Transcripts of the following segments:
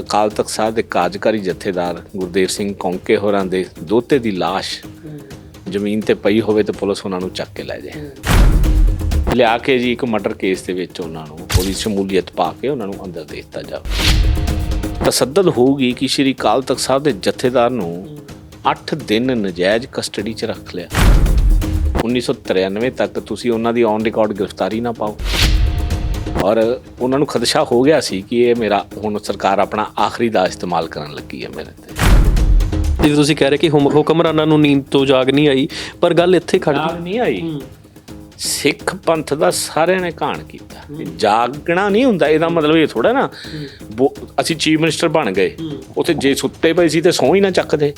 ਅਕਾਲ ਤਖਤ ਸਾਹਿਬ ਦੇ ਕਾਰਜਕਾਰੀ ਜਥੇਦਾਰ ਗੁਰਦੇਵ ਸਿੰਘ ਕੌਂਕੇ ਹੋਰਾਂ ਦੇ ਦੋਤੇ ਦੀ ਲਾਸ਼ ਜ਼ਮੀਨ ਤੇ ਪਈ ਹੋਵੇ ਤੇ ਪੁਲਿਸ ਉਹਨਾਂ ਨੂੰ ਚੱਕ ਕੇ ਲੈ ਜਾਏ। ਲਿਆ ਕੇ ਜੀ ਇੱਕ ਮਰਡਰ ਕੇਸ ਦੇ ਵਿੱਚ ਉਹਨਾਂ ਨੂੰ ਪੁਲਿਸ ਸ਼ਮੂਲੀਅਤ ਪਾ ਕੇ ਉਹਨਾਂ ਨੂੰ ਅੰਦਰ ਦੇ ਦਿੱਤਾ ਜਾਵੇ। ਤਸੱਦਦ ਹੋਊਗੀ ਕਿ ਸ਼੍ਰੀ ਅਕਾਲ ਤਖਤ ਸਾਹਿਬ ਦੇ ਜਥੇਦਾਰ ਨੂੰ 8 ਦਿਨ ਨਜਾਇਜ਼ ਕਸਟਡੀ 'ਚ ਰੱਖ ਲਿਆ। 1993 ਤੱਕ ਤੁਸੀਂ ਉਹਨਾਂ ਦੀ ਔਨ ਰਿਕਾਰਡ ਗ੍ਰਿਫਤਾਰੀ ਨਾ ਪਾਓ। ਔਰ ਉਹਨਾਂ ਨੂੰ ਖਦਸ਼ਾ ਹੋ ਗਿਆ ਸੀ ਕਿ ਇਹ ਮੇਰਾ ਹੁਣ ਸਰਕਾਰ ਆਪਣਾ ਆਖਰੀ ਦਾ ਇਸਤੇਮਾਲ ਕਰਨ ਲੱਗੀ ਹੈ ਮੇਰੇ ਤੇ। ਜਿਵੇਂ ਤੁਸੀਂ ਕਹਿ ਰਹੇ ਕਿ ਹੁਮ- ਹੁਕਮਰਾਨਾਂ ਨੂੰ ਨੀਂਦ ਤੋਂ ਜਾਗ ਨਹੀਂ ਆਈ ਪਰ ਗੱਲ ਇੱਥੇ ਜਾਗ ਨਹੀਂ ਆਈ। ਸਿੱਖ ਪੰਥ ਦਾ ਸਾਰਿਆਂ ਨੇ ਘਾਣ ਕੀਤਾ। ਜਾਗਣਾ ਨਹੀਂ ਹੁੰਦਾ ਇਹਦਾ ਮਤਲਬ ਇਹ ਥੋੜਾ ਨਾ ਬੋ- ਅਸੀਂ ਚੀਫ ਮਿਨਿਸਟਰ ਬਣ ਗਏ। ਉੱਥੇ ਜੇ ਸੁੱਤੇ ਪਏ ਸੀ ਤੇ ਸਹੁੰ ਹੀ ਨਾ ਚੱਕਦੇ।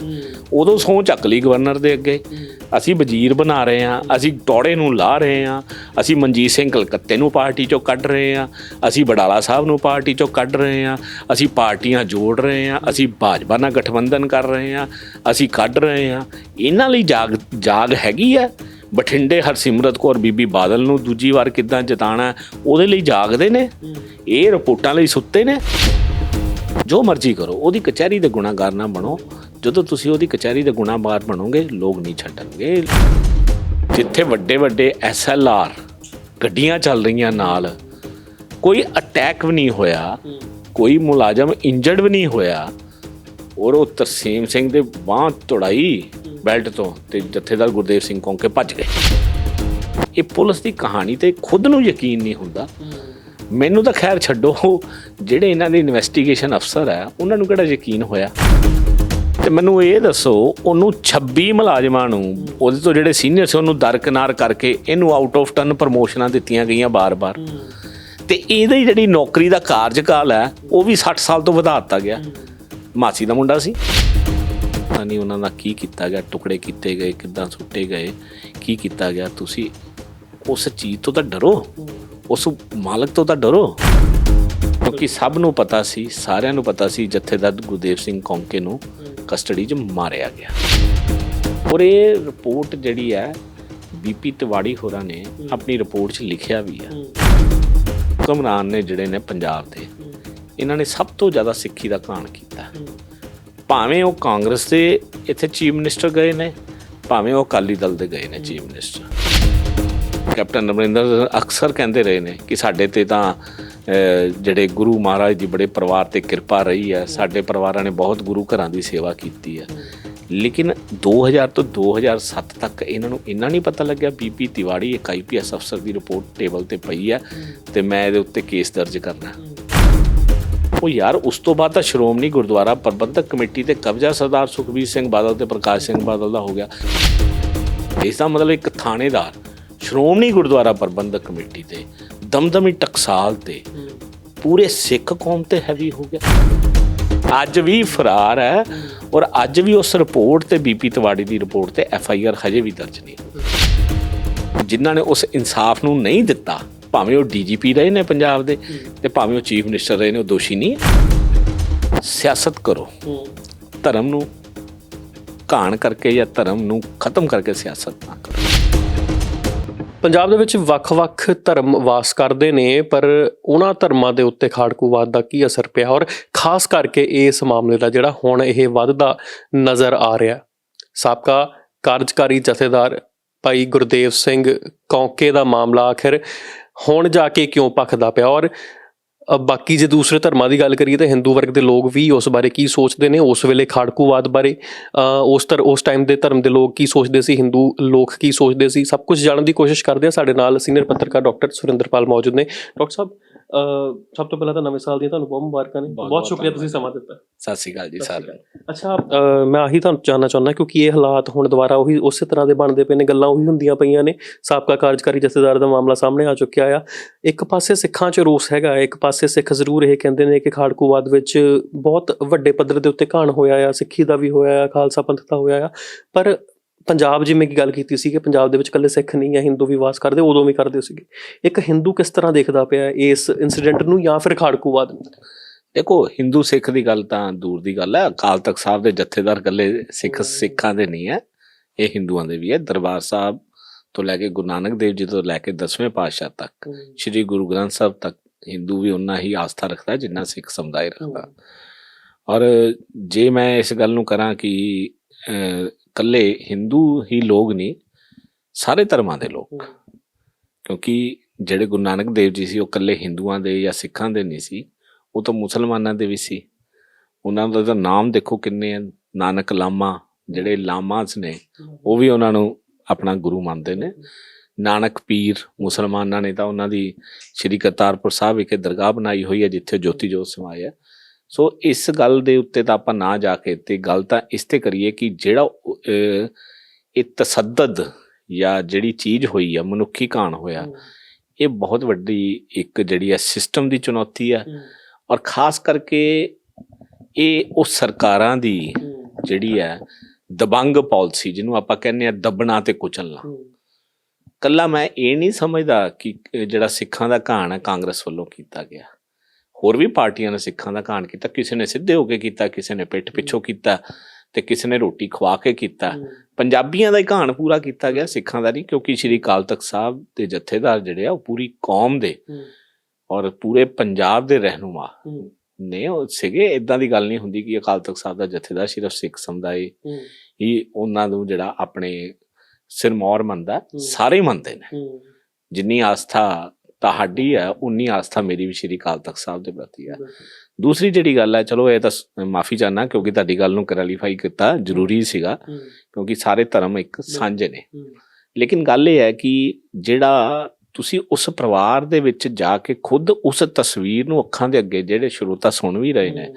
ਉਦੋਂ ਸਹੁੰ ਚੱਕ ਲਈ ਗਵਰਨਰ ਦੇ ਅੱਗੇ। ਅਸੀਂ ਵਜ਼ੀਰ ਬਣਾ ਰਹੇ ਹਾਂ, ਅਸੀਂ ਟੋੜੇ ਨੂੰ ਲਾ ਰਹੇ ਹਾਂ, ਅਸੀਂ ਮਨਜੀਤ ਸਿੰਘ ਕਲਕੱਤੇ ਨੂੰ ਪਾਰਟੀ ਚੋਂ ਕੱਢ ਰਹੇ ਹਾਂ, ਅਸੀਂ ਬਡਾਲਾ ਸਾਹਿਬ ਨੂੰ ਪਾਰਟੀ ਚੋਂ ਕੱਢ ਰਹੇ ਹਾਂ, ਅਸੀਂ ਪਾਰਟੀਆਂ ਜੋੜ ਰਹੇ ਹਾਂ, ਅਸੀਂ ਭਾਜਪਾ ਨਾਲ ਗਠਬੰਧਨ ਕਰ ਰਹੇ ਹਾਂ, ਅਸੀਂ ਕੱਢ ਰਹੇ ਹਾਂ। ਇਹਨਾਂ ਲਈ ਜਾਗ ਜਾਗ ਹੈਗੀ ਹੈ? ਬਠਿੰਡੇ ਹਰਸਿਮਰਤ ਕੌਰ ਬੀਬੀ ਬਾਦਲ ਨੂੰ ਦੂਜੀ ਵਾਰ ਕਿੱਦਾਂ ਜਿਤਾਣਾ ਉਹਦੇ ਲਈ ਜਾਗਦੇ ਨੇ? ਇਹ ਰਿਪੋਰਟਾਂ ਲਈ ਸੁੱਤੇ ਨੇ? ਜੋ ਮਰਜ਼ੀ ਕਰੋ, ਉਹਦੀ ਕਚਹਿਰੀ ਦੇ ਗੁਨਾਹਗਾਰ ਨਾ ਬਣੋ। ਜਦੋਂ ਤੁਸੀਂ ਉਹਦੀ ਕਚਹਿਰੀ ਦੇ ਗੁਨਾਹਗਾਰ ਬਣੋਗੇ, ਲੋਕ ਨਹੀਂ ਛੱਡਣਗੇ। ਜਿੱਥੇ ਵੱਡੇ ਵੱਡੇ ਐਸਐਲਆਰ ਗੱਡੀਆਂ ਚੱਲ ਰਹੀਆਂ ਨਾਲ, ਕੋਈ ਅਟੈਕ ਵੀ ਨਹੀਂ ਹੋਇਆ, ਕੋਈ ਮੁਲਾਜ਼ਮ ਇੰਜਰਡ ਵੀ ਨਹੀਂ ਹੋਇਆ, ਔਰ ਉਹ ਤਰਸੀਮ ਸਿੰਘ ਦੇ ਬਾਹ ਤੋੜਾਈ ਬੈਲਟ ਤੋਂ ਤੇ ਜਥੇਦਾਰ ਗੁਰਦੇਵ ਸਿੰਘ ਕੌਂਕੇ ਭੱਜ ਗਏ। ਇਹ ਪੁਲਿਸ ਦੀ ਕਹਾਣੀ ਤੇ ਖੁਦ ਨੂੰ ਯਕੀਨ ਨਹੀਂ ਹੁੰਦਾ। ਮੈਨੂੰ ਤਾਂ ਖੈਰ ਛੱਡੋ, ਜਿਹੜੇ ਇਹਨਾਂ ਦੇ ਇਨਵੈਸਟੀਗੇਸ਼ਨ ਅਫਸਰ ਆ ਉਹਨਾਂ ਨੂੰ ਕਿਹੜਾ ਯਕੀਨ ਹੋਇਆ? ਤੇ ਮੈਨੂੰ ਇਹ ਦੱਸੋ, ਉਹਨੂੰ 26 ਮੁਲਾਜ਼ਮਾਂ ਨੂੰ, ਉਹਦੇ ਤੋਂ ਜਿਹੜੇ ਸੀਨੀਅਰ ਸੀ, ਉਹਨੂੰ ਦਰਕਨਾਰ ਕਰਕੇ ਇਹਨੂੰ ਆਊਟ ਆਫ ਟਰਨ ਪ੍ਰਮੋਸ਼ਨਾਂ ਦਿੱਤੀਆਂ ਗਈਆਂ ਬਾਰ-ਬਾਰ। ਤੇ ਇਹਦੀ ਜਿਹੜੀ ਨੌਕਰੀ ਦਾ ਕਾਰਜਕਾਲ ਹੈ, ਉਹ ਵੀ 60 ਸਾਲ ਤੋਂ ਵਧਾ ਦਿੱਤਾ ਗਿਆ। ਮਾਸੀ ਦਾ ਮੁੰਡਾ ਸੀ। ਪਤਾ ਨਹੀਂ ਉਹਨਾਂ ਦਾ ਕੀ ਕੀਤਾ ਗਿਆ, ਟੁਕੜੇ ਕੀਤੇ ਗਏ, ਕਿੱਦਾਂ ਸੁੱਟੇ ਗਏ, ਕੀ ਕੀਤਾ ਗਿਆ, ਤੁਸੀਂ ਉਸ ਚੀਜ਼ ਤੋਂ ਤਾਂ ਡਰੋ। ਉਸ ਮਾਲਕ ਤੋਂ ਤਾਂ ਡਰੋ। ਕਿਉਂਕਿ ਸਭ ਨੂੰ ਪਤਾ ਸੀ, ਸਾਰਿਆਂ ਨੂੰ ਪਤਾ ਸੀ, ਜਥੇਦਾਰ ਗੁਰਦੇਵ ਸਿੰਘ ਕੌਂਕੇ ਨੂੰ ਕਸਟਡੀ 'ਚ ਮਾਰਿਆ ਗਿਆ। ਔਰ ਇਹ ਰਿਪੋਰਟ ਜਿਹੜੀ ਹੈ ਬੀਪੀ ਤਿਵਾੜੀ ਹੋਰਾਂ ਨੇ ਆਪਣੀ ਰਿਪੋਰਟ 'ਚ ਲਿਖਿਆ ਵੀ ਹੈ। ਹੁਕਮਰਾਨ ਨੇ ਜਿਹੜੇ ਨੇ ਪੰਜਾਬ ਦੇ ਇਹਨਾਂ ਨੇ ਸਭ ਤੋਂ ਜ਼ਿਆਦਾ ਸਿੱਖੀ ਦਾ ਕਾਣ ਕੀਤਾ। ਭਾਵੇਂ ਉਹ ਕਾਂਗਰਸ ਦੇ ਇੱਥੇ ਚੀਫ ਮਿਨਿਸਟਰ ਗਏ ਨੇ ਭਾਵੇਂ ਉਹ ਅਕਾਲੀ ਦਲ ਦੇ ਗਏ ਨੇ ਚੀਫ ਮਿਨਿਸਟਰ। ਕੈਪਟਨ ਅਮਰਿੰਦਰ ਅਕਸਰ ਕਹਿੰਦੇ ਰਹੇ ਨੇ ਕਿ ਸਾਡੇ ਤੇ ਤਾਂ ਜਿਹੜੇ ਗੁਰੂ ਮਹਾਰਾਜ ਦੀ ਬੜੇ ਪਰਿਵਾਰ ਤੇ ਕਿਰਪਾ ਰਹੀ ਹੈ, ਸਾਡੇ ਪਰਿਵਾਰਾਂ ਨੇ ਬਹੁਤ ਗੁਰੂ ਘਰਾਂ ਦੀ ਸੇਵਾ ਕੀਤੀ ਹੈ। ਲੇਕਿਨ 2000 ਤੋਂ 2007 ਤੱਕ ਇਹਨਾਂ ਨੂੰ ਇੰਨਾ ਨਹੀਂ ਪਤਾ ਲੱਗਿਆ ਬੀਪੀ ਤਿਵਾੜੀ ਇੱਕ ਆਈਪੀਐਸ ਅਫਸਰ ਦੀ ਰਿਪੋਰਟ ਟੇਬਲ ਤੇ ਪਈ ਹੈ ਤੇ ਮੈਂ ਇਹਦੇ ਉੱਤੇ ਕੇਸ ਦਰਜ ਕਰਨਾ ਉਹ ਯਾਰ, ਉਸ ਤੋਂ ਬਾਅਦ ਤਾਂ ਸ਼੍ਰੋਮਣੀ ਗੁਰਦੁਆਰਾ ਪ੍ਰਬੰਧਕ ਕਮੇਟੀ ਤੇ ਕਬਜ਼ਾ ਸਰਦਾਰ ਸੁਖਬੀਰ ਸਿੰਘ ਬਾਦਲ ਤੇ ਪ੍ਰਕਾਸ਼ ਸਿੰਘ ਬਾਦਲ ਦਾ ਹੋ ਗਿਆ। ਇਸ ਦਾ ਮਤਲਬ ਇੱਕ ਥਾਣੇਦਾਰ, ਸ਼੍ਰੋਮਣੀ ਗੁਰਦੁਆਰਾ ਪ੍ਰਬੰਧਕ ਕਮੇਟੀ ਤੇ। ਦਮਦਮੀ ਟਕਸਾਲ ਤੇ ਪੂਰੇ ਸਿੱਖ ਕੌਮ ਤੇ ਹੈਵੀ ਹੋ ਗਿਆ। ਅੱਜ ਵੀ ਫਰਾਰ ਹੈ ਔਰ ਅੱਜ ਵੀ ਉਸ ਰਿਪੋਰਟ ਤੇ ਬੀਪੀ ਤਿਵਾੜੀ ਦੀ ਰਿਪੋਰਟ ਤੇ ਐਫ ਆਈ ਆਰ ਹਜੇ ਵੀ ਦਰਜ ਨਹੀਂ ਜਿਨ੍ਹਾਂ ਨੇ ਉਸ ਇਨਸਾਫ ਨੂੰ ਨਹੀਂ ਦਿੱਤਾ, ਭਾਵੇਂ ਉਹ ਡੀਜੀਪੀ ਰਹੇ ਨੇ ਪੰਜਾਬ ਦੇ ਤੇ ਭਾਵੇਂ ਉਹ ਚੀਫ ਮਿਨਿਸਟਰ ਰਹੇ ਨੇ, ਉਹ ਦੋਸ਼ੀ ਨਹੀਂ ਸਿਆਸਤ ਕਰੋ। ਧਰਮ ਨੂੰ ਘਾਣ ਕਰਕੇ ਜਾਂ ਧਰਮ ਨੂੰ ਖਤਮ ਕਰਕੇ ਸਿਆਸਤ ਨਾ ਕਰੋ। ਪੰਜਾਬ ਦੇ ਵਿੱਚ ਵੱਖ-ਵੱਖ ਧਰਮ ਵਾਸ ਕਰਦੇ ਨੇ, ਪਰ ਉਹਨਾਂ ਧਰਮਾਂ ਦੇ ਉੱਤੇ ਖਾੜਕੂਵਾਦ ਦਾ ਕੀ ਅਸਰ ਪਿਆ? ਔਰ ਖਾਸ ਕਰਕੇ ਇਸ ਮਾਮਲੇ ਦਾ ਜਿਹੜਾ ਹੁਣ ਇਹ ਵੱਧਦਾ ਨਜ਼ਰ ਆ ਰਿਹਾ। ਸਾਬਕਾ ਕਾਰਜਕਾਰੀ ਜਥੇਦਾਰ ਭਾਈ ਗੁਰਦੇਵ ਸਿੰਘ ਕੌਂਕੇ ਦਾ ਮਾਮਲਾ ਆਖਿਰ ਹੁਣ ਜਾ ਕੇ ਕਿਉਂ ਭਖਦਾ ਪਿਆ? ਔਰ ਬਾਕੀ ਜੇ ਦੂਸਰੇ ਧਰਮਾਂ ਦੀ ਗੱਲ ਕਰੀਏ ਤਾਂ ਹਿੰਦੂ ਵਰਗ ਦੇ ਲੋਕ ਵੀ ਉਸ ਬਾਰੇ ਕੀ ਸੋਚਦੇ ਨੇ, ਉਸ ਵੇਲੇ ਖਾੜਕੂਵਾਦ ਬਾਰੇ ਉਸ ਤਰ ਉਸ ਟਾਈਮ ਦੇ ਧਰਮ ਦੇ ਲੋਕ ਕੀ ਸੋਚਦੇ ਸੀ, ਹਿੰਦੂ ਲੋਕ ਕੀ ਸੋਚਦੇ ਸੀ, ਸਭ ਕੁਝ ਜਾਣਨ ਦੀ ਕੋਸ਼ਿਸ਼ ਕਰਦੇ ਆ। ਸਾਡੇ ਨਾਲ ਸੀਨੀਅਰ ਪੱਤਰਕਾਰ ਡਾਕਟਰ ਸੁਰਿੰਦਰਪਾਲ ਮੌਜੂਦ ਨੇ। ਡਾਕਟਰ ਸਾਹਿਬ ਸਭ ਤੋਂ ਪਹਿਲਾਂ ਤਾਂ ਨਵੇਂ ਸਾਲ ਦੀਆਂ ਤੁਹਾਨੂੰ ਬਹੁਤ ਮੁਬਾਰਕਾਂ ਨੇ। ਬਹੁਤ- ਸ਼ੁਕਰੀਆ ਤੁਸੀਂ ਸਮਾਂ ਦਿੱਤਾ। ਸਤਿ ਸ਼੍ਰੀ ਅਕਾਲ ਜੀ ਸਾਰਿਆਂ ਅੱਛਾ ਮੈਂ ਆਹੀ ਤੁਹਾਨੂੰ ਜਾਨਣਾ ਚਾਹੁੰਦਾ ਕਿਉਂਕਿ ਇਹ ਹਾਲਾਤ ਹੁਣ ਦੁਬਾਰਾ ਉਹੀ ਉਸੇ ਤਰ੍ਹਾਂ ਦੇ ਬਣਦੇ ਪਏ ਨੇ ਗੱਲਾਂ ਉਹੀ ਹੁੰਦੀਆਂ ਪਈਆਂ ਨੇ। ਸਾਬਕਾ ਕਾਰਜਕਾਰੀ ਜਥੇਦਾਰ ਦਾ ਮਾਮਲਾ ਸਾਹਮਣੇ ਆ ਚੁੱਕਿਆ ਆ। ਇੱਕ ਪਾਸੇ ਸਿੱਖਾਂ 'ਚ ਰੋਸ ਹੈਗਾ ਇੱਕ ਪਾਸੇ ਸਿੱਖ ਜ਼ਰੂਰ ਇਹ ਕਹਿੰਦੇ ਨੇ ਕਿ ਖਾੜਕੂਵਾਦ ਵਿੱਚ ਬਹੁਤ ਵੱਡੇ ਪੱਧਰ ਦੇ ਉੱਤੇ ਘਾਣ ਹੋਇਆ ਆ ਸਿੱਖੀ ਦਾ ਵੀ ਹੋਇਆ ਆ ਖਾਲਸਾ ਪੰਥ ਦਾ ਹੋਇਆ ਆ। ਪਰ ਪੰਜਾਬ ਜਿਵੇਂ ਕਿ ਗੱਲ ਕੀਤੀ ਸੀ ਕਿ ਪੰਜਾਬ ਦੇ ਵਿੱਚ ਇਕੱਲੇ ਸਿੱਖ ਨਹੀਂ ਆ ਹਿੰਦੂ ਵੀ ਵਾਸ ਕਰਦੇ ਉਦੋਂ ਵੀ ਕਰਦੇ ਸੀਗੇ। ਇੱਕ ਹਿੰਦੂ ਕਿਸ ਤਰ੍ਹਾਂ ਦੇਖਦਾ ਪਿਆ ਇਸ ਇਨਸੀਡੈਂਟ ਨੂੰ ਜਾਂ ਫਿਰ ਖਾੜਕੂਵਾਦ ਨੂੰ? ਦੇਖੋ ਹਿੰਦੂ ਸਿੱਖ ਦੀ ਗੱਲ ਤਾਂ ਦੂਰ ਦੀ ਗੱਲ ਹੈ। ਅਕਾਲ ਤਖਤ ਸਾਹਿਬ ਦੇ ਜਥੇਦਾਰ ਇਕੱਲੇ ਸਿੱਖ ਸਿੱਖਾਂ ਦੇ ਨਹੀਂ ਹੈ। ਇਹ ਹਿੰਦੂਆਂ ਦੇ ਵੀ ਹੈ। ਦਰਬਾਰ ਸਾਹਿਬ ਤੋਂ ਲੈ ਕੇ ਗੁਰੂ ਨਾਨਕ ਦੇਵ ਜੀ ਤੋਂ ਲੈ ਕੇ 10ਵੇਂ ਪਾਤਸ਼ਾਹ ਤੱਕ ਸ੍ਰੀ ਗੁਰੂ ਗ੍ਰੰਥ ਸਾਹਿਬ ਤੱਕ ਹਿੰਦੂ ਵੀ ਉਨਾ ਹੀ ਆਸਥਾ ਰੱਖਦਾ ਜਿੰਨਾ ਸਿੱਖ ਸਮੁਦਾਇ ਰੱਖਦਾ। ਔਰ ਜੇ ਮੈਂ ਇਸ ਗੱਲ ਨੂੰ ਕਰਾਂ ਕਿ ਇਕੱਲੇ ਹਿੰਦੂ ਹੀ ਲੋਕ ਨਹੀਂ ਸਾਰੇ ਧਰਮਾਂ ਦੇ ਲੋਕ। ਕਿਉਂਕਿ ਜਿਹੜੇ ਗੁਰੂ ਨਾਨਕ ਦੇਵ ਜੀ ਸੀ ਉਹ ਇਕੱਲੇ ਹਿੰਦੂਆਂ ਦੇ ਜਾਂ ਸਿੱਖਾਂ ਦੇ ਨਹੀਂ ਸੀ ਉਹ ਤਾਂ ਮੁਸਲਮਾਨਾਂ ਦੇ ਵੀ ਸੀ। ਉਹਨਾਂ ਦਾ ਤਾਂ ਨਾਮ ਦੇਖੋ ਕਿੰਨੇ ਆ ਨਾਨਕ ਲਾਮਾ ਜਿਹੜੇ ਲਾਮਾਸ ਨੇ ਉਹ ਵੀ ਉਹਨਾਂ ਨੂੰ ਆਪਣਾ ਗੁਰੂ ਮੰਨਦੇ ਨੇ। ਨਾਨਕ ਪੀਰ ਮੁਸਲਮਾਨਾਂ ਨੇ ਤਾਂ ਉਹਨਾਂ ਦੀ ਸ਼੍ਰੀ ਕਰਤਾਰਪੁਰ ਸਾਹਿਬ ਵਿਖੇ ਦਰਗਾਹ ਬਣਾਈ ਹੋਈ ਹੈ ਜਿੱਥੇ ਜੋਤੀ ਜੋਤ ਸਮਾਏ ਹੈ ਸੋ ਇਸ ਗੱਲ ਦੇ ਉੱਤੇ ਤਾਂ ਆਪਾਂ ਨਾ ਜਾ ਕੇ ਤੇ ਗੱਲ ਤਾਂ ਇਸ ਤੇ ਕਰੀਏ ਕਿ ਜਿਹੜਾ ਇਹ ਤਸੱਦਦ ਜਾਂ ਜਿਹੜੀ ਚੀਜ਼ ਹੋਈ ਆ ਮਨੁੱਖੀ ਕਾਣ ਹੋਇਆ ਇਹ ਬਹੁਤ ਵੱਡੀ ਇੱਕ ਜਿਹੜੀ ਹੈ ਸਿਸਟਮ ਦੀ ਚੁਣੌਤੀ ਹੈ। ਔਰ ਖਾਸ ਕਰਕੇ ਇਹ ਉਹ ਸਰਕਾਰਾਂ ਦੀ ਜਿਹੜੀ ਹੈ ਦਬੰਗ ਪਾਲਿਸੀ ਜਿਹਨੂੰ ਆਪਾਂ ਕਹਿੰਦੇ ਆ ਦਬਣਾ ਤੇ ਕੁਚਲਣਾ। ਕੱਲਾ ਮੈਂ ਇਹ ਨਹੀਂ ਸਮਝਦਾ ਕਿ ਜਿਹੜਾ ਸਿੱਖਾਂ ਦਾ ਘਾਣ ਹੈ ਕਾਂਗਰਸ ਵੱਲੋਂ ਕੀਤਾ ਗਿਆ। ਹੋਰ ਵੀ ਪਾਰਟੀਆਂ ਨੇ ਸਿੱਖਾਂ ਦਾ ਘਾਣ ਕੀਤਾ ਕਿਸੇ ਨੇ ਸਿੱਧੇ ਹੋ ਕੇ ਕੀਤਾ ਕਿਸੇ ਨੇ ਪਿੱਠ ਪਿੱਛੋਂ ਕੀਤਾ ਤੇ ਕਿਸੇ ਨੇ ਰੋਟੀ ਖਵਾ ਕੇ ਕੀਤਾ। ਪੰਜਾਬੀਆਂ ਦਾ ਹੀ ਘਾਣ ਪੂਰਾ ਕੀਤਾ ਗਿਆ ਸਿੱਖਾਂ ਦਾ ਨਹੀਂ ਕਿਉਂਕਿ ਸ਼੍ਰੀ ਅਕਾਲ ਤਖਤ ਸਾਹਿਬ ਦੇ ਜਥੇਦਾਰ ਜਿਹੜੇ ਆ ਉਹ ਪੂਰੀ ਕੌਮ ਦੇ ਔਰ ਪੂਰੇ ਪੰਜਾਬ ਦੇ ਰਹਿਨੁਮਾ ਨੇ ਉਹ ਸੀਗੇ। ਇਦਾਂ ਦੀ ਗੱਲ ਨਹੀਂ ਹੁੰਦੀ ਕਿ ਅਕਾਲ ਤਖਤ ਸਾਹਿਬ ਦਾ ਜਥੇਦਾਰ ਸਿਰਫ ਸਿੱਖ ਸਮੁਦਾਇ ਹੀ। ਉਹਨਾਂ ਨੂੰ ਜਿਹੜਾ ਆਪਣੇ ਸਿਰਮੌਰ ਮੰਨਦਾ ਸਾਰੇ ਮੰਨਦੇ ਨੇ। ਜਿੰਨੀ ਆਸਥਾ ਤੁਹਾਡੀ ਹੈ ਉਨੀ ਆਸਥਾ ਮੇਰੀ ਵੀ ਸ਼੍ਰੀ ਅਕਾਲ ਤਖਤ ਸਾਹਿਬ ਦੇ ਪ੍ਰਤੀ ਹੈ। ਦੂਸਰੀ ਜਿਹੜੀ ਗੱਲ ਹੈ ਚਲੋ ਇਹ ਤਾਂ ਮਾਫੀ ਚਾਹਨਾ ਕਿਉਂਕਿ ਤੁਹਾਡੀ ਗੱਲ ਨੂੰ ਕਲੀਫਾਈ ਕੀਤਾ ਜ਼ਰੂਰੀ ਸੀਗਾ ਕਿਉਂਕਿ ਸਾਰੇ ਧਰਮ ਇੱਕ ਸਾਂਝੇ ਨੇ। ਲੇਕਿਨ ਗੱਲ ਇਹ ਹੈ ਕਿ ਜਿਹੜਾ ਤੁਸੀਂ ਉਸ ਪਰਿਵਾਰ ਦੇ ਵਿੱਚ ਜਾ ਕੇ ਖੁਦ ਉਸ ਤਸਵੀਰ ਨੂੰ ਅੱਖਾਂ ਦੇ ਅੱਗੇ ਜਿਹੜੇ ਸ਼ਰੋਤਾ ਸੁਣ ਵੀ ਰਹੇ ਨੇ